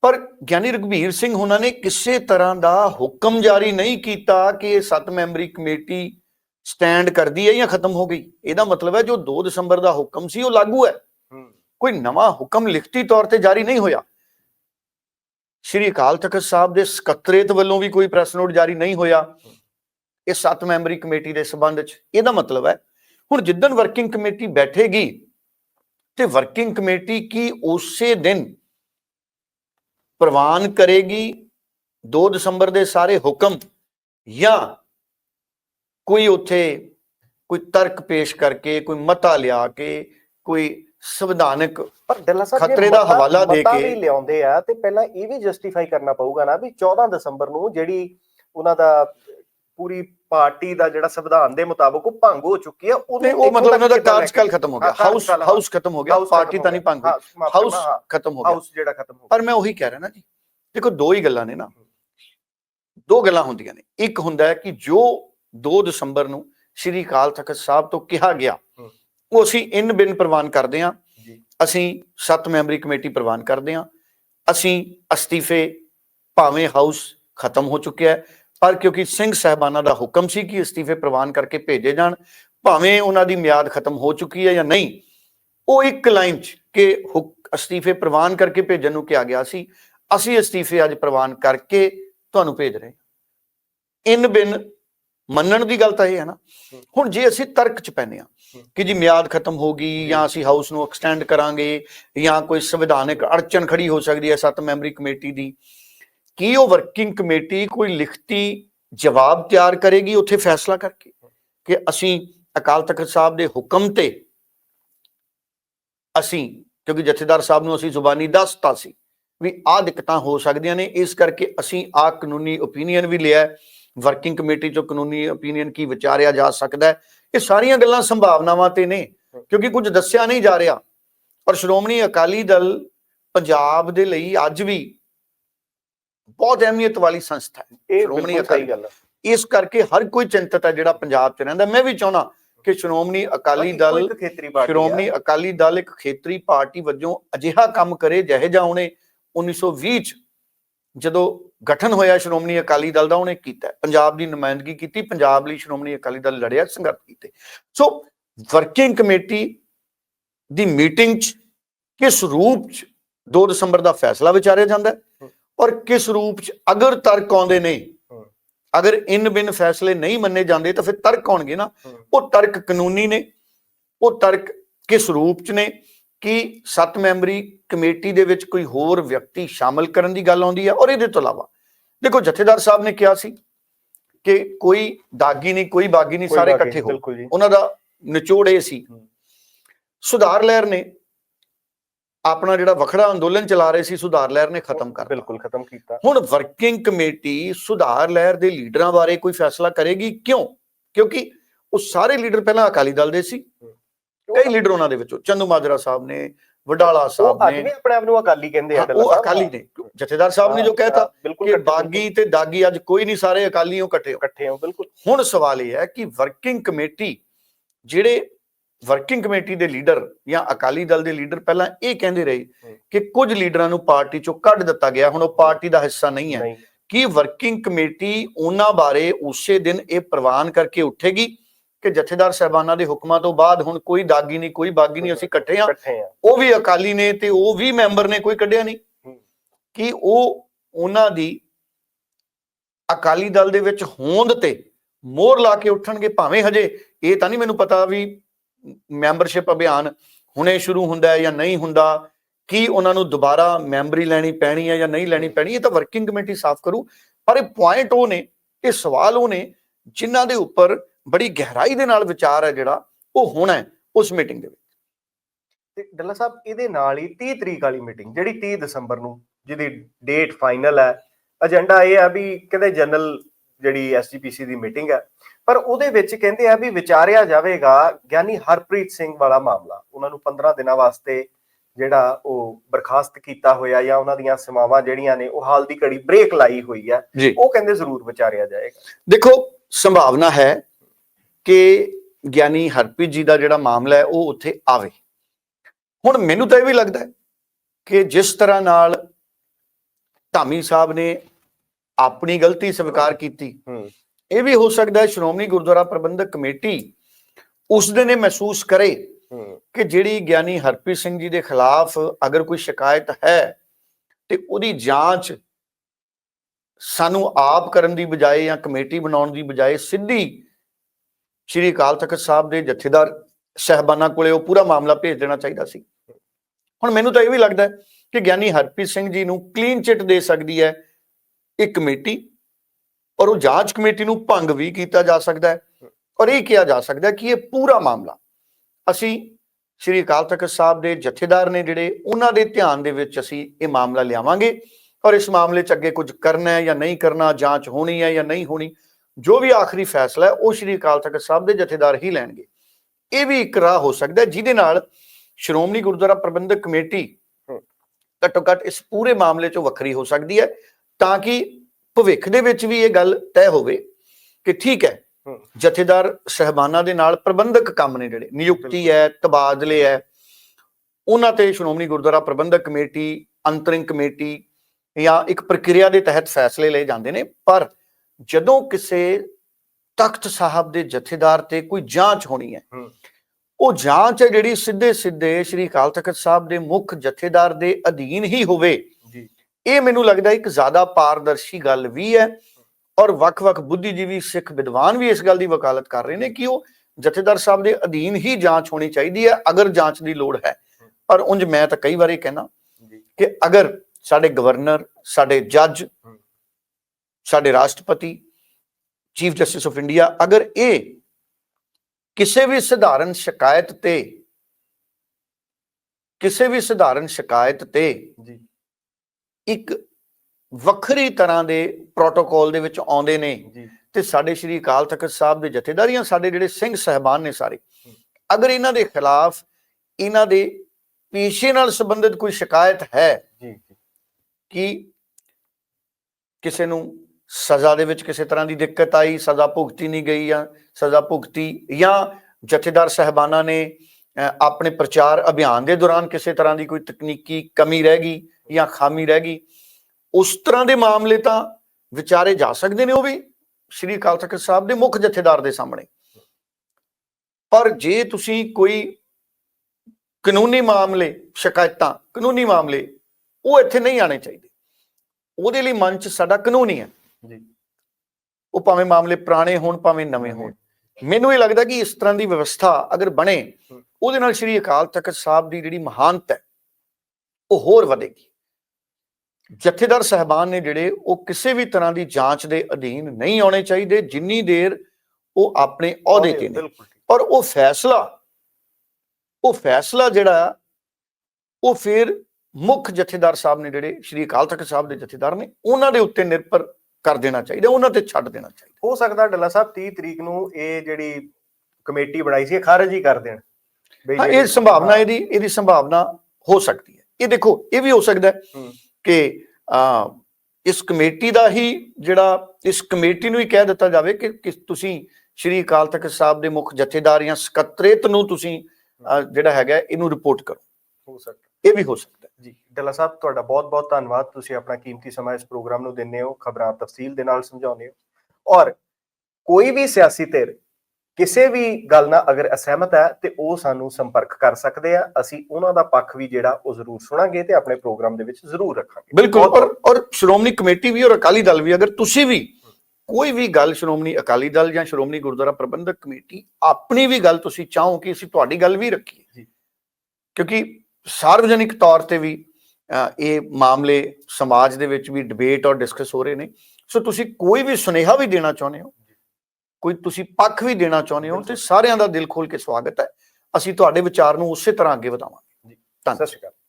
Speaker 2: ਪਰ ਗਿਆਨੀ ਰਗਵੀਰ ਸਿੰਘ ਉਹਨਾਂ ਨੇ ਕਿਸੇ ਤਰ੍ਹਾਂ ਦਾ ਹੁਕਮ ਜਾਰੀ ਨਹੀਂ ਕੀਤਾ ਕਿ ਇਹ ਸੱਤ ਮੈਂਬਰੀ ਕਮੇਟੀ ਸਟੈਂਡ ਕਰਦੀ ਹੈ ਜਾਂ ਖਤਮ ਹੋ ਗਈ। ਇਹਦਾ ਮਤਲਬ ਹੈ ਜੋ 2 ਦਸੰਬਰ ਦਾ ਹੁਕਮ ਸੀ ਉਹ ਲਾਗੂ ਹੈ।
Speaker 1: ਹੂੰ।
Speaker 2: ਕੋਈ ਨਵਾਂ ਹੁਕਮ ਲਿਖਤੀ ਤੌਰ ਤੇ ਜਾਰੀ ਨਹੀਂ ਹੋਇਆ। ਸ਼੍ਰੀ ਅਕਾਲ ਤਖਤ ਸਾਹਿਬ ਦੇ ਸਕੱਤਰੇਤ ਵੱਲੋਂ ਵੀ ਕੋਈ ਪ੍ਰੈਸ ਨੋਟ ਜਾਰੀ ਨਹੀਂ ਹੋਇਆ ਇਹ ਸੱਤ ਮੈਂਬਰੀ ਕਮੇਟੀ ਦੇ ਸਬੰਧ ਚ। ਇਹਦਾ ਮਤਲਬ ਹੈ ਹੁਣ ਜਿੱਦਣ ਵਰਕਿੰਗ ਕਮੇਟੀ ਬੈਠੇਗੀ ਤੇ ਵਰਕਿੰਗ ਕਮੇਟੀ ਕੀ ਉਸੇ ਦਿਨ ਪ੍ਰਵਾਨ ਕਰੇਗੀ 2 ਦਸੰਬਰ ਦੇ ਸਾਰੇ ਹੁਕਮ ਜਾਂ ਕੋਈ ਉੱਥੇ ਕੋਈ ਤਰਕ ਪੇਸ਼ ਕਰਕੇ ਕੋਈ ਮਤਾ ਲਿਆ ਕੇ ਕੋਈ ਸੰਵਿਧਾਨਕ
Speaker 1: ਪਰ ਡੱਲਾ ਸਾਹਿਬ ਜੇ
Speaker 2: ਖਤਰੇ ਦਾ ਹਵਾਲਾ ਦੇ ਕੇ-
Speaker 1: ਵੀ ਲਿਆਉਂਦੇ ਆ ਤੇ ਪਹਿਲਾਂ ਇਹ ਵੀ ਜਸਟੀਫਾਈ ਕਰਨਾ ਪਊਗਾ ਨਾ ਵੀ 14 ਦਸੰਬਰ ਨੂੰ ਜਿਹੜੀ ਉਹਨਾਂ ਦਾ ਪੂਰੀ ਪਾਰਟੀ ਦਾ ਜਿਹੜਾ ਸੰਵਿਧਾਨ ਦੇ ਮੁਤਾਬਕ ਉਹ ਭੰਗ ਹੋ ਚੁੱਕੀ ਹੈ ਉਹਨੂੰ
Speaker 2: ਉਹ ਮਤਲਬ ਉਹਨਾਂ ਦਾ ਕਾਰਜਕਾਲ ਖਤਮ ਹੋ ਗਿਆ। ਹਾਊਸ ਹਾਊਸ ਖਤਮ ਹੋ ਗਿਆ। ਪਾਰਟੀ ਤਾਂ ਨਹੀਂ। ਭੰਗ ਹੋਈ। ਹਾਊਸ ਖਤਮ ਹੋ ਗਿਆ।
Speaker 1: ਹਾਊਸ ਜਿਹੜਾ ਖਤਮ ਹੋ
Speaker 2: ਪਰ ਮੈਂ ਉਹੀ ਕਹਿ ਰਿਹਾ ਨਾ ਜੀ ਦੇਖੋ ਦੋ ਹੀ ਗੱਲਾਂ ਨੇ ਨਾ। ਦੋ ਗੱਲਾਂ ਹੁੰਦੀਆਂ ਨੇ। ਇੱਕ ਹੁੰਦਾ ਹੈ ਕਿ ਜੋ 2 ਦਸੰਬਰ ਨੂੰ ਸ੍ਰੀ ਅਕਾਲ ਤਖਤ ਸਾਹਿਬ ਤੋਂ ਕਿਹਾ ਗਿਆ। ਉਹ ਅਸੀਂ ਇਨ ਬਿਨ ਪ੍ਰਵਾਨ ਕਰਦੇ ਹਾਂ। ਅਸੀਂ ਸੱਤ ਮੈਂਬਰੀ ਕਮੇਟੀ ਪ੍ਰਵਾਨ ਕਰਦੇ ਹਾਂ। ਅਸੀਂ ਅਸਤੀਫੇ ਭਾਵੇਂ ਹਾਊਸ ਖਤਮ ਹੋ ਚੁੱਕਿਆ ਹੈ। ਪਰ ਕਿਉਂਕਿ ਸਿੰਘ ਸਹਿਬਾਨਾਂ ਦਾ ਹੁਕਮ ਸੀ ਕਿ ਅਸਤੀਫੇ ਪ੍ਰਵਾਨ ਕਰਕੇ ਭੇਜੇ ਜਾਣ, ਭਾਵੇਂ ਉਹਨਾਂ ਦੀ ਮਿਆਦ ਖਤਮ ਹੋ ਚੁੱਕੀ ਹੈ ਜਾਂ ਨਹੀਂ, ਉਹ ਇੱਕ ਲਾਈਨ 'ਚ ਕਿ ਹੁਕ- ਅਸਤੀਫੇ ਪ੍ਰਵਾਨ ਕਰਕੇ ਭੇਜਣ ਨੂੰ ਕਿਹਾ ਗਿਆ ਸੀ, ਅਸੀਂ ਅਸਤੀਫੇ ਅੱਜ ਪ੍ਰਵਾਨ ਕਰਕੇ ਤੁਹਾਨੂੰ ਭੇਜ ਰਹੇ ਇਨ ਬਿਨ ਮੰਨਣ ਦੀ ਗੱਲ ਤਾਂ ਇਹ ਹੈ ਨਾ, ਹੁਣ ਜੇ ਅਸੀਂ ਤਰਕ 'ਚ ਪੈਨੇ ਆ ਕਿ ਜੀ ਮਿਆਦ ਖਤਮ ਹੋ ਗਈ ਜਾਂ ਅਸੀਂ ਹਾਊਸ ਨੂੰ ਐਕਸਟੈਂਡ ਕਰਾਂਗੇ ਜਾਂ ਕੋਈ ਸੰਵਿਧਾਨਕ ਅੜਚਨ ਖੜੀ ਹੋ ਸਕਦੀ ਹੈ ਸੱਤ ਮੈਂਬਰੀ ਕਮੇਟੀ ਦੀ ਕੀ ਉਹ ਵਰਕਿੰਗ ਕਮੇਟੀ ਕੋਈ ਲਿਖਤੀ ਜਵਾਬ ਤਿਆਰ ਕਰੇਗੀ ਉੱਥੇ ਫੈਸਲਾ ਕਰਕੇ? ਕਿ ਅਸੀਂ ਅਕਾਲ ਤਖਤ ਸਾਹਿਬ ਦੇ ਹੁਕਮ ਤੇ ਅਸੀਂ, ਕਿਉਂਕਿ ਜਥੇਦਾਰ ਸਾਹਿਬ ਨੂੰ ਅਸੀਂ ਜ਼ੁਬਾਨੀ ਦੱਸਤਾ ਸੀ ਵੀ ਆਹ ਦਿੱਕਤਾਂ ਹੋ ਸਕਦੀਆਂ ਨੇ, ਇਸ ਕਰਕੇ ਅਸੀਂ ਆ ਕਾਨੂੰਨੀ ਓਪੀਨੀਅਨ ਵੀ ਲਿਆ ਵਰਕਿੰਗ ਕਮੇਟੀ ਚੋਂ ਕਾਨੂੰਨੀ ਓਪੀਨੀਅਨ ਕੀ ਵਿਚਾਰਿਆ ਜਾ ਸਕਦਾ ਹੈ? ਇਹ ਸਾਰੀਆਂ ਗੱਲਾਂ ਸੰਭਾਵਨਾਵਾਂ ਤੇ ਨੇ, ਕਿਉਂਕਿ ਕੁਝ ਦੱਸਿਆ ਨਹੀਂ ਜਾ ਰਿਹਾ। ਔਰ ਸ਼੍ਰੋਮਣੀ ਅਕਾਲੀ ਦਲ ਪੰਜਾਬ ਦੇ ਲਈ ਅੱਜ ਵੀ ਬਹੁਤ ਅਹਿਮੀਅਤ ਵਾਲੀ ਸੰਸਥਾ ਹੈ ਸ਼੍ਰੋਮਣੀ ਅਕਾਲੀ
Speaker 1: ਗੱਲ
Speaker 2: ਇਸ ਕਰਕੇ ਹਰ ਕੋਈ ਚਿੰਤਤ ਹੈ ਜਿਹੜਾ ਪੰਜਾਬ 'ਚ ਰਹਿੰਦਾ ਮੈਂ ਵੀ ਚਾਹੁੰਦਾ ਕਿ ਸ਼੍ਰੋਮਣੀ ਅਕਾਲੀ ਦਲ ਸ਼੍ਰੋਮਣੀ। ਅਕਾਲੀ ਦਲ ਇੱਕ ਖੇਤਰੀ ਪਾਰਟੀ ਵਜੋਂ ਅਜਿਹਾ ਕੰਮ ਕਰੇ ਜਿਹੇ ਉਹਨੇ 1920 ਚ ਜਦੋਂ ਗਠਨ ਹੋਇਆ ਸ਼੍ਰੋਮਣੀ ਅਕਾਲੀ ਦਲ ਦਾ ਉਹਨੇ ਕੀਤਾ। ਪੰਜਾਬ ਦੀ ਨੁਮਾਇੰਦਗੀ ਕੀਤੀ ਪੰਜਾਬ ਲਈ ਸ਼੍ਰੋਮਣੀ ਅਕਾਲੀ ਦਲ ਲੜਿਆ ਸੰਘਰਸ਼ ਕੀਤੇ ਸੋ ਵਰਕਿੰਗ ਕਮੇਟੀ ਦੀ ਮੀਟਿੰਗ ਚ ਕਿਸ ਰੂਪ ਚ 2 ਦਸੰਬਰ ਦਾ ਫੈਸਲਾ ਵਿਚਾਰਿਆ ਜਾਂਦਾ। ਔਰ ਕਿਸ ਰੂਪ ਚ? ਅਗਰ ਤਰਕ ਆਉਂਦੇ ਨੇ। ਅਗਰ ਇਨ ਬਿਨ ਫੈਸਲੇ ਨਹੀਂ ਮੰਨੇ ਜਾਂਦੇ ਤਾਂ ਫਿਰ ਤਰਕ ਆਉਣਗੇ ਨਾ। ਉਹ ਤਰਕ ਕਾਨੂੰਨੀ ਨੇ ਉਹ ਤਰਕ ਕਿਸ ਰੂਪ ਚ ਨੇ? ਕਿ ਸੱਤ ਮੈਂਬਰੀ ਕਮੇਟੀ ਦੇ ਵਿੱਚ ਕੋਈ ਹੋਰ ਵਿਅਕਤੀ ਸ਼ਾਮਲ ਕਰਨ ਦੀ ਗੱਲ ਆਉਂਦੀ ਹੈ? ਔਰ ਇਹਦੇ ਤੋਂ ਇਲਾਵਾ ਦੇਖੋ ਜਥੇਦਾਰ ਸਾਹਿਬ ਨੇ ਕਿਹਾ ਸੀ ਕਿ ਕੋਈ ਦਾਗੀ ਨਹੀਂ ਕੋਈ ਬਾਗੀ ਨਹੀਂ ਸਾਰੇ ਇਕੱਠੇ ਹੋ। ਉਹਨਾਂ ਦਾ ਨਿਚੋੜ ਇਹ ਸੀ। ਸੁਧਾਰ ਲਹਿਰ ਨੇ ਆਪਣਾ ਜਿਹੜਾ ਵੱਖਰਾ ਅੰਦੋਲਨ ਚਲਾ ਰਹੇ ਸੀ ਸੁਧਾਰ ਲਹਿਰ ਨੇ ਖਤਮ ਕਰ
Speaker 1: ਬਿਲਕੁਲ ਖਤਮ ਕੀਤਾ।
Speaker 2: ਹੁਣ ਵਰਕਿੰਗ ਕਮੇਟੀ ਸੁਧਾਰ ਲਹਿਰ ਦੇ ਲੀਡਰਾਂ ਬਾਰੇ ਕੋਈ ਫੈਸਲਾ ਕਰੇਗੀ? ਕਿਉਂ? ਕਿਉਂਕਿ ਉਹ ਸਾਰੇ ਲੀਡਰ ਪਹਿਲਾਂ ਅਕਾਲੀ ਦਲ ਦੇ ਸੀ। ਕਈ ਲੀਡਰ ਉਹਨਾਂ ਦੇ ਵਿੱਚੋਂ ਚੰਦੂ ਮਾਜਰਾ ਸਾਹਿਬ ਨੇ ਵਡਾਲਾ
Speaker 1: ਉਹ
Speaker 2: ਸਾਹਿਬ
Speaker 1: ਅੱਜ ਵੀ
Speaker 2: ਨੇ
Speaker 1: ਆਪਣੇ ਆਪ ਨੂੰ ਅਕਾਲੀ ਕਹਿੰਦੇ ਆ
Speaker 2: ਉਹ। ਅਕਾਲੀ ਨੇ। ਜਥੇਦਾਰ ਸਾਹਿਬ ਨੇ ਜੋ ਕਹਿਤਾ ਕਿ
Speaker 1: ਇਕੱਠੇ-
Speaker 2: ਬਾਗੀ ਤੇ ਦਾਗੀ ਅੱਜ ਕੋਈ ਨਹੀਂ ਸਾਰੇ ਅਕਾਲੀਓ ਇਕੱਠੇ ਹੋ।
Speaker 1: ਇਕੱਠੇ ਹੋ ਬਿਲਕੁਲ।
Speaker 2: ਹੁਣ ਸਵਾਲ ਇਹ ਹੈ ਕਿ ਵਰਕਿੰਗ ਕਮੇਟੀ ਜਿਹੜੇ ਵਰਕਿੰਗ ਕਮੇਟੀ ਦੇ ਲੀਡਰ ਜਾਂ ਅਕਾਲੀ ਦਲ ਦੇ ਲੀਡਰ ਪਹਿਲਾਂ ਇਹ ਕਹਿੰਦੇ ਰਹੇ। ਕਿ ਕੁਝ ਲੀਡਰਾਂ ਨੂੰ ਪਾਰਟੀ ਚੋਂ ਕੱਢ ਦਿੱਤਾ ਗਿਆ ਹੁਣ ਉਹ ਪਾਰਟੀ ਦਾ ਹਿੱਸਾ ਨਹੀਂ ਹੈ। ਕਿ ਵਰਕਿੰਗ ਕਮੇਟੀ ਉਹਨਾਂ ਬਾਰੇ ਉਸੇ ਦਿਨ ਇਹ ਪ੍ਰਵਾਨ ਕਰਕੇ ਉੱਠੇਗੀ ਕਿ ਜਥੇਦਾਰ ਸਾਹਿਬਾਨਾਂ ਦੇ ਹੁਕਮਾਂ ਤੋਂ ਬਾਅਦ ਹੁਣ ਕੋਈ ਦਾਗੀ ਨਹੀਂ ਕੋਈ ਬਾਗੀ ਨਹੀਂ ਅਸੀਂ ਇਕੱਠੇ
Speaker 1: ਆ
Speaker 2: ਉਹ ਵੀ ਅਕਾਲੀ ਨੇ ਤੇ ਉਹ ਵੀ ਮੈਂਬਰ ਨੇ ਕੋਈ ਕੱਢਿਆ ਨਹੀਂ। ਕਿ ਉਹ ਉਹਨਾਂ ਦੀ ਅਕਾਲੀ ਦਲ ਦੇ ਵਿੱਚ ਹੋਂਦ ਤੇ ਮੋਹਰ ਲਾ ਕੇ ਉੱਠਣਗੇ ਭਾਵੇਂ ਹਜੇ। ਇਹ ਤਾਂ ਨਹੀਂ ਮੈਨੂੰ ਪਤਾ ਵੀ ਮੈਂਬਰਸ਼ਿਪ ਅਭਿਆਨ ਹੁਣੇ ਸ਼ੁਰੂ ਹੁੰਦਾ ਹੈ ਜਾਂ ਨਹੀਂ ਹੁੰਦਾ, ਕੀ ਉਹਨਾਂ ਨੂੰ ਦੁਬਾਰਾ ਮੈਂਬਰੀ ਲੈਣੀ ਪੈਣੀ ਹੈ ਜਾਂ ਨਹੀਂ ਲੈਣੀ ਪੈਣੀ, ਇਹ ਤਾਂ ਵਰਕਿੰਗ ਕਮੇਟੀ ਸਾਫ਼ ਕਰੂ। ਪਰ ਇਹ ਪੁਆਇੰਟ ਉਹ ਨੇ, ਇਹ ਸਵਾਲ ਉਹ ਨੇ, ਜਿਨ੍ਹਾਂ ਦੇ ਉੱਪਰ ਬੜੀ ਗਹਿਰਾਈ ਦੇ ਨਾਲ ਵਿਚਾਰ ਹੈ ਜਿਹੜਾ, ਉਹ ਹੋਣਾ ਹੈ ਉਸ ਮੀਟਿੰਗ ਦੇ ਵਿੱਚ।
Speaker 1: ਤੇ ਡੱਲਾ ਸਾਹਿਬ, ਇਹਦੇ ਨਾਲ ਹੀ 30 ਤਰੀਕ ਵਾਲੀ ਮੀਟਿੰਗ ਜਿਹੜੀ 30 ਦਸੰਬਰ ਨੂੰ, ਜਿਹਦੀ ਡੇਟ ਫਾਈਨਲ ਹੈ ਏਜੰਡਾ ਇਹ ਆ ਵੀ ਕਹਿੰਦੇ ਜਨਰਲ ਜਿਹੜੀ ਐਸਜੀਪੀਸੀ ਦੀ ਮੀਟਿੰਗ ਹੈ ਪਰ ਉਹਦੇ ਵਿੱਚ ਕਹਿੰਦੇ ਆ ਵੀ ਵਿਚਾਰਿਆ ਜਾਵੇਗਾ ਗਿਆਨੀ ਹਰਪ੍ਰੀਤ ਸਿੰਘ ਵਾਲਾ ਮਾਮਲਾ। ਉਹਨਾਂ ਨੂੰ 15 ਦਿਨਾਂ ਵਾਸਤੇ ਜਿਹੜਾ ਉਹ ਬਰਖਾਸਤ ਕੀਤਾ ਹੋਇਆ ਜਾਂ ਉਹਨਾਂ ਦੀਆਂ ਸੇਵਾਵਾਂ ਜਿਹੜੀਆਂ ਨੇ ਉਹ ਹਾਲ ਦੀ ਘੜੀ ਬ੍ਰੇਕ ਲਾਈ ਹੋਈ ਹੈ
Speaker 2: ਜੀ।
Speaker 1: ਉਹ ਕਹਿੰਦੇ ਜ਼ਰੂਰ ਵਿਚਾਰਿਆ ਜਾਏਗਾ।
Speaker 2: ਦੇਖੋ ਸੰਭਾਵਨਾ ਹੈ ਕਿ ਗਿਆਨੀ ਹਰਪ੍ਰੀਤ ਜੀ ਦਾ ਜਿਹੜਾ ਮਾਮਲਾ ਹੈ ਉਹ ਉੱਥੇ ਆਵੇ। ਹੁਣ ਮੈਨੂੰ ਤਾਂ ਇਹ ਵੀ ਲੱਗਦਾ ਹੈ ਕਿ ਜਿਸ ਤਰ੍ਹਾਂ ਨਾਲ ਧਾਮੀ ਸਾਹਿਬ ਨੇ ਆਪਣੀ ਗਲਤੀ ਸਵੀਕਾਰ ਕੀਤੀ
Speaker 1: ਹੂੰ।
Speaker 2: ਇਹ ਵੀ ਹੋ ਸਕਦਾ ਹੈ ਸ਼੍ਰੋਮਣੀ ਗੁਰਦੁਆਰਾ ਪ੍ਰਬੰਧਕ ਕਮੇਟੀ ਉਸ ਦਿਨ ਇਹ ਮਹਿਸੂਸ ਕਰੇ ਕਿ ਜਿਹੜੀ ਗਿਆਨੀ ਹਰਪ੍ਰੀਤ ਸਿੰਘ ਜੀ ਦੇ ਖਿਲਾਫ ਅਗਰ ਕੋਈ ਸ਼ਿਕਾਇਤ ਹੈ ਤੇ ਉਹਦੀ ਜਾਂਚ ਸਾਨੂੰ ਆਪ ਕਰਨ ਦੀ ਬਜਾਏ ਜਾਂ ਕਮੇਟੀ ਬਣਾਉਣ ਦੀ ਬਜਾਏ ਸਿੱਧੀ ਸ਼੍ਰੀ ਅਕਾਲ ਤਖਤ ਸਾਹਿਬ ਦੇ ਜਥੇਦਾਰ ਸਹਿਬਾਨਾਂ ਕੋਲੇ ਉਹ ਪੂਰਾ ਮਾਮਲਾ ਭੇਜ ਦੇਣਾ ਚਾਹੀਦਾ ਸੀ। ਹੁਣ ਮੈਨੂੰ ਤਾਂ ਇਹ ਵੀ ਲੱਗਦਾ ਕਿ ਗਿਆਨੀ ਹਰਪ੍ਰੀਤ ਸਿੰਘ ਜੀ ਨੂੰ ਕਲੀਨ ਚਿੱਟ ਦੇ ਸਕਦੀ ਹੈ ਇੱਕ ਕਮੇਟੀ ਔਰ ਉਹ ਜਾਂਚ ਕਮੇਟੀ ਨੂੰ ਭੰਗ ਵੀ ਕੀਤਾ ਜਾ ਸਕਦਾ ਹੈ ਔਰ ਇਹ ਕਿਹਾ ਜਾ ਸਕਦਾ ਹੈ ਕਿ ਇਹ ਪੂਰਾ ਮਾਮਲਾ ਅਸੀਂ ਸ਼੍ਰੀ ਅਕਾਲ ਤਖਤ ਸਾਹਿਬ ਦੇ ਜਥੇਦਾਰ ਨੇ ਜਿਹੜੇ ਉਹਨਾਂ ਦੇ ਧਿਆਨ ਦੇ ਵਿੱਚ ਅਸੀਂ ਇਹ ਮਾਮਲਾ ਲਿਆਵਾਂਗੇ ਔਰ ਇਸ ਮਾਮਲੇ 'ਚ ਅੱਗੇ ਕੁਝ ਕਰਨਾ ਹੈ ਜਾਂ ਨਹੀਂ ਕਰਨਾ ਜਾਂਚ ਹੋਣੀ ਹੈ ਜਾਂ ਨਹੀਂ ਹੋਣੀ ਜੋ ਵੀ ਆਖਰੀ ਫੈਸਲਾ ਹੈ ਉਹ ਸ਼੍ਰੀ ਅਕਾਲ ਤਖਤ ਸਾਹਿਬ ਦੇ ਜਥੇਦਾਰ ਹੀ ਲੈਣਗੇ ਇਹ ਵੀ ਇੱਕ ਰਾਹ ਹੋ ਸਕਦਾ ਜਿਹਦੇ ਨਾਲ ਸ਼੍ਰੋਮਣੀ ਗੁਰਦੁਆਰਾ ਪ੍ਰਬੰਧਕ ਕਮੇਟੀ। ਘੱਟੋ ਘੱਟ ਇਸ ਪੂਰੇ ਮਾਮਲੇ 'ਚੋਂ ਵੱਖਰੀ ਹੋ ਸਕਦੀ ਹੈ ਤਾਂ ਕਿ ਭਵਿੱਖ ਦੇ ਵਿੱਚ ਵੀ ਇਹ ਗੱਲ ਤੈਅ ਹੋਵੇ ਕਿ ਠੀਕ ਹੈ। ਜਥੇਦਾਰ ਸਹਿਬਾਨਾਂ ਦੇ ਨਾਲ ਪ੍ਰਬੰਧਕ ਕੰਮ ਨੇ ਜਿਹੜੇ ਨਿਯੁਕਤੀ ਹੈ ਤਬਾਦਲੇ ਹੈ ਉਹਨਾਂ ਤੇ Shiromani Gurdwara Parbandhak committee interim committee ਜਾਂ ਇੱਕ ਪ੍ਰਕਿਰਿਆ ਦੇ ਤਹਿਤ ਫੈਸਲੇ ਲਏ ਜਾਂਦੇ ਨੇ ਪਰ ਜਦੋਂ ਕਿਸੇ ਤਖਤ ਸਾਹਿਬ ਦੇ ਜਥੇਦਾਰ ਤੇ ਕੋਈ ਜਾਂਚ ਹੋਣੀ ਹੈ। ਉਹ ਜਾਂਚ ਹੈ ਜਿਹੜੀ ਸਿੱਧੇ ਸਿੱਧੇ ਸ਼੍ਰੀ ਅਕਾਲ ਤਖਤ ਸਾਹਿਬ ਦੇ ਮੁੱਖ ਜਥੇਦਾਰ ਦੇ ਅਧੀਨ ਹੀ ਹੋਵੇ ਇਹ ਮੈਨੂੰ ਲੱਗਦਾ ਇੱਕ ਜ਼ਿਆਦਾ ਪਾਰਦਰਸ਼ੀ ਗੱਲ ਵੀ ਹੈ ਔਰ ਵੱਖ-ਵੱਖ ਬੁੱਧੀਜੀਵੀ ਸਿੱਖ ਵਿਦਵਾਨ ਵੀ ਇਸ ਗੱਲ ਦੀ ਵਕਾਲਤ ਕਰ ਰਹੇ ਨੇ ਕਿ ਉਹ ਜਥੇਦਾਰ ਸਾਹਿਬ ਦੇ ਅਧੀਨ ਹੀ ਜਾਂਚ ਹੋਣੀ ਚਾਹੀਦੀ ਹੈ ਅਗਰ ਜਾਂਚ ਦੀ ਲੋੜ ਹੈ। ਪਰ ਉਂਝ ਮੈਂ ਤਾਂ ਕਈ ਵਾਰੀ ਕਹਿਣਾ
Speaker 1: ਜੀ।
Speaker 2: ਕਿ ਅਗਰ ਸਾਡੇ ਗਵਰਨਰ ਸਾਡੇ ਜੱਜ। ਸਾਡੇ ਰਾਸ਼ਟਰਪਤੀ ਚੀਫ ਜਸਟਿਸ ਆਫ ਇੰਡੀਆ ਅਗਰ ਇਹ ਕਿਸੇ ਵੀ ਸਧਾਰਨ ਸ਼ਿਕਾਇਤ ਤੇ ਕਿਸੇ ਵੀ ਸਧਾਰਨ ਸ਼ਿਕਾਇਤ ਤੇ
Speaker 1: ਜੀ।
Speaker 2: ਇੱਕ ਵੱਖਰੀ ਤਰ੍ਹਾਂ ਦੇ ਪ੍ਰੋਟੋਕਾਲ ਦੇ ਵਿੱਚ ਆਉਂਦੇ ਨੇ। ਤੇ ਸਾਡੇ ਸ਼੍ਰੀ ਅਕਾਲ ਤਖਤ ਸਾਹਿਬ ਦੇ ਜਥੇਦਾਰੀਆਂ ਸਾਡੇ ਜਿਹੜੇ ਸਿੰਘ ਸਹਿਬਾਨ ਨੇ ਸਾਰੇ ਅਗਰ ਇਹਨਾਂ ਦੇ ਖਿਲਾਫ ਇਹਨਾਂ ਦੇ ਪੇਸ਼ੇ ਨਾਲ ਸੰਬੰਧਿਤ ਕੋਈ ਸ਼ਿਕਾਇਤ ਹੈ ਕਿ ਕਿਸੇ ਨੂੰ ਸਜ਼ਾ ਦੇ ਵਿੱਚ ਕਿਸੇ ਤਰ੍ਹਾਂ ਦੀ ਦਿੱਕਤ ਆਈ ਸਜ਼ਾ ਭੁਗਤੀ ਨਹੀਂ ਗਈ ਜਾਂ ਸਜ਼ਾ ਭੁਗਤੀ ਜਾਂ ਜਥੇਦਾਰ ਸਹਿਬਾਨਾਂ ਨੇ ਆਪਣੇ ਪ੍ਰਚਾਰ ਅਭਿਆਨ ਦੇ ਦੌਰਾਨ ਕਿਸੇ ਤਰ੍ਹਾਂ ਦੀ ਕੋਈ ਤਕਨੀਕੀ ਕਮੀ ਰਹਿ ਗਈ ਜਾਂ ਖਾਮੀ ਰਹਿ ਗਈ ਉਸ ਤਰ੍ਹਾਂ ਦੇ ਮਾਮਲੇ ਤਾਂ ਵਿਚਾਰੇ ਜਾ ਸਕਦੇ ਨੇ ਉਹ ਵੀ ਸ਼੍ਰੀ ਅਕਾਲ ਤਖਤ ਸਾਹਿਬ ਦੇ ਮੁੱਖ ਜਥੇਦਾਰ ਦੇ ਸਾਹਮਣੇ। ਪਰ ਜੇ ਤੁਸੀਂ ਕੋਈ ਕਾਨੂੰਨੀ ਮਾਮਲੇ ਸ਼ਿਕਾਇਤਾਂ ਕਾਨੂੰਨੀ ਮਾਮਲੇ ਉਹ ਇੱਥੇ ਨਹੀਂ ਆਣੇ ਚਾਹੀਦੇ। ਉਹਦੇ ਲਈ ਮੰਚ ਸਾਡਾ ਕਾਨੂੰਨੀ ਹੈ।
Speaker 1: ਜੀ।
Speaker 2: ਉਹ ਭਾਵੇਂ ਮਾਮਲੇ ਪੁਰਾਣੇ ਹੋਣ ਭਾਵੇਂ ਨਵੇਂ ਹੋਣ। ਮੈਨੂੰ ਇਹ ਲੱਗਦਾ ਕਿ ਇਸ ਤਰ੍ਹਾਂ ਦੀ ਵਿਵਸਥਾ ਅਗਰ ਬਣੇ। ਉਹਦੇ ਨਾਲ ਸ਼੍ਰੀ ਅਕਾਲ ਤਖਤ ਸਾਹਿਬ ਦੀ ਜਿਹੜੀ ਮਹਾਨਤ ਹੈ ਉਹ ਹੋਰ ਵਧੇਗੀ। ਜਥੇਦਾਰ ਸਹਿਬਾਨ ਨੇ ਜਿਹੜੇ ਉਹ ਕਿਸੇ ਵੀ ਤਰ੍ਹਾਂ ਦੀ ਜਾਂਚ ਦੇ ਅਧੀਨ ਨਹੀਂ ਆਉਣੇ ਚਾਹੀਦੇ ਜਿੰਨੀ ਦੇਰ ਉਹ ਆਪਣੇ ਅਹੁਦੇ ਤੇ ਨੇ। ਔਰ ਉਹ ਫੈਸਲਾ ਉਹ ਫੈਸਲਾ ਜਿਹੜਾ ਉਹ ਫਿਰ ਮੁੱਖ ਜਥੇਦਾਰ ਸਾਹਿਬ ਨੇ ਜਿਹੜੇ ਸ਼੍ਰੀ ਅਕਾਲ ਤਖਤ ਸਾਹਿਬ ਦੇ ਜਥੇਦਾਰ ਨੇ ਉਹਨਾਂ ਦੇ ਉੱਤੇ ਨਿਰਭਰ ਕਰ ਦੇਣਾ ਚਾਹੀਦਾ ਉਹਨਾਂ ਤੇ ਛੱਡ ਦੇਣਾ ਚਾਹੀਦਾ।
Speaker 1: ਹੋ ਸਕਦਾ ਡੱਲਾ ਸਾਹਿਬ 30 ਤਰੀਕ ਨੂੰ ਇਹ ਜਿਹੜੀ ਕਮੇਟੀ ਬਣਾਈ ਸੀ ਇਹ ਖਾਰਜ ਹੀ ਕਰ ਦੇਣ।
Speaker 2: ਹਾਂ ਇਹ ਸੰਭਾਵਨਾ ਇਹਦੀ ਇਹਦੀ ਸੰਭਾਵਨਾ ਹੋ ਸਕਦੀ ਹੈ। ਇਹ ਦੇਖੋ ਇਹ ਵੀ ਹੋ ਸਕਦਾ। ਕਿ ਆ ਇਸ ਕਮੇਟੀ ਦਾ ਹੀ ਜਿਹੜਾ ਇਸ ਕਮੇਟੀ ਨੂੰ ਹੀ ਕਹਿ ਦਿੱਤਾ ਜਾਵੇ ਕਿ ਤੁਸੀਂ ਸ਼੍ਰੀ ਅਕਾਲ ਤਖਤ ਸਾਹਿਬ ਦੇ ਮੁੱਖ ਜਥੇਦਾਰ ਜਾਂ ਸਕੱਤਰੇਤ ਨੂੰ ਤੁਸੀਂ ਜਿਹੜਾ ਹੈਗਾ ਇਹਨੂੰ ਰਿਪੋਰਟ ਕਰੋ।
Speaker 1: ਹੋ ਸਕਦਾ।
Speaker 2: ਇਹ ਵੀ ਹੋ ਸਕਦਾ
Speaker 1: ਜੀ ਡੱਲਾ ਸਾਹਿਬ ਤੁਹਾਡਾ ਬਹੁਤ-ਬਹੁਤ ਧੰਨਵਾਦ। ਤੁਸੀਂ ਆਪਣਾ ਕੀਮਤੀ ਸਮਾਂ ਇਸ ਪ੍ਰੋਗਰਾਮ ਨੂੰ ਦਿੰਦੇ ਹੋ ਖਬਰਾਂ ਤਫਸੀਲ ਦੇ ਨਾਲ ਸਮਝਾਉਂਦੇ ਹੋ। ਔਰ ਕੋਈ ਵੀ ਸਿਆਸੀ ਧਿਰ ਕਿਸੇ ਵੀ ਗੱਲ ਨਾਲ ਅਗਰ ਅਸਹਿਮਤ ਹੈ ਤੇ ਉਹ ਸਾਨੂੰ ਸੰਪਰਕ ਕਰ ਸਕਦੇ ਆ ਅਸੀਂ ਉਹਨਾਂ ਦਾ ਪੱਖ ਵੀ ਜਿਹੜਾ ਉਹ ਜ਼ਰੂਰ ਸੁਣਾਂਗੇ ਤੇ ਆਪਣੇ ਪ੍ਰੋਗਰਾਮ ਦੇ ਵਿੱਚ ਜ਼ਰੂਰ ਰੱਖਾਂਗੇ।
Speaker 2: ਬਿਲਕੁਲ ਔਰ ਔਰ ਸ਼੍ਰੋਮਣੀ ਕਮੇਟੀ ਵੀ ਔਰ ਅਕਾਲੀ ਦਲ ਵੀ ਅਗਰ ਤੁਸੀਂ ਵੀ ਕੋਈ ਵੀ ਗੱਲ ਸ਼੍ਰੋਮਣੀ ਅਕਾਲੀ ਦਲ ਜਾਂ ਸ਼੍ਰੋਮਣੀ ਗੁਰਦੁਆਰਾ ਪ੍ਰਬੰਧਕ ਕਮੇਟੀ ਆਪਣੀ ਵੀ ਗੱਲ ਤੁਸੀਂ ਚਾਹੋ ਕਿ ਅਸੀਂ ਤੁਹਾਡੀ ਗੱਲ ਵੀ ਰੱਖੀਏ।
Speaker 1: ਜੀ।
Speaker 2: ਕਿਉਂਕਿ ਸਾਰਵਜਨਿਕ ਤੌਰ ਤੇ ਵੀ ਇਹ ਮਾਮਲੇ ਸਮਾਜ ਦੇ ਵਿੱਚ ਵੀ ਡਿਬੇਟ ਔਰ ਡਿਸਕਸ ਹੋ ਰਹੇ ਨੇ। ਸੋ ਤੁਸੀਂ ਕੋਈ ਵੀ ਸੁਨੇਹਾ ਵੀ ਦੇਣਾ ਚਾਹੁੰਦੇ ਹੋ ਕੋਈ ਤੁਸੀਂ ਪੱਖ ਵੀ ਦੇਣਾ ਚਾਹੁੰਦੇ ਹੋ ਤੇ। ਸਾਰਿਆਂ ਦਾ ਦਿਲ ਖੋਲ ਕੇ ਸਵਾਗਤ ਹੈ। ਅਸੀਂ ਤੁਹਾਡੇ ਵਿਚਾਰ ਨੂੰ ਉਸੇ ਤਰ੍ਹਾਂ ਅੱਗੇ ਵਧਾਵਾਂਗੇ।
Speaker 1: ਜੀ
Speaker 2: ਧੰਨਵਾਦ।
Speaker 1: ਸਤਿ ਸ਼੍ਰੀ ਅਕਾਲ।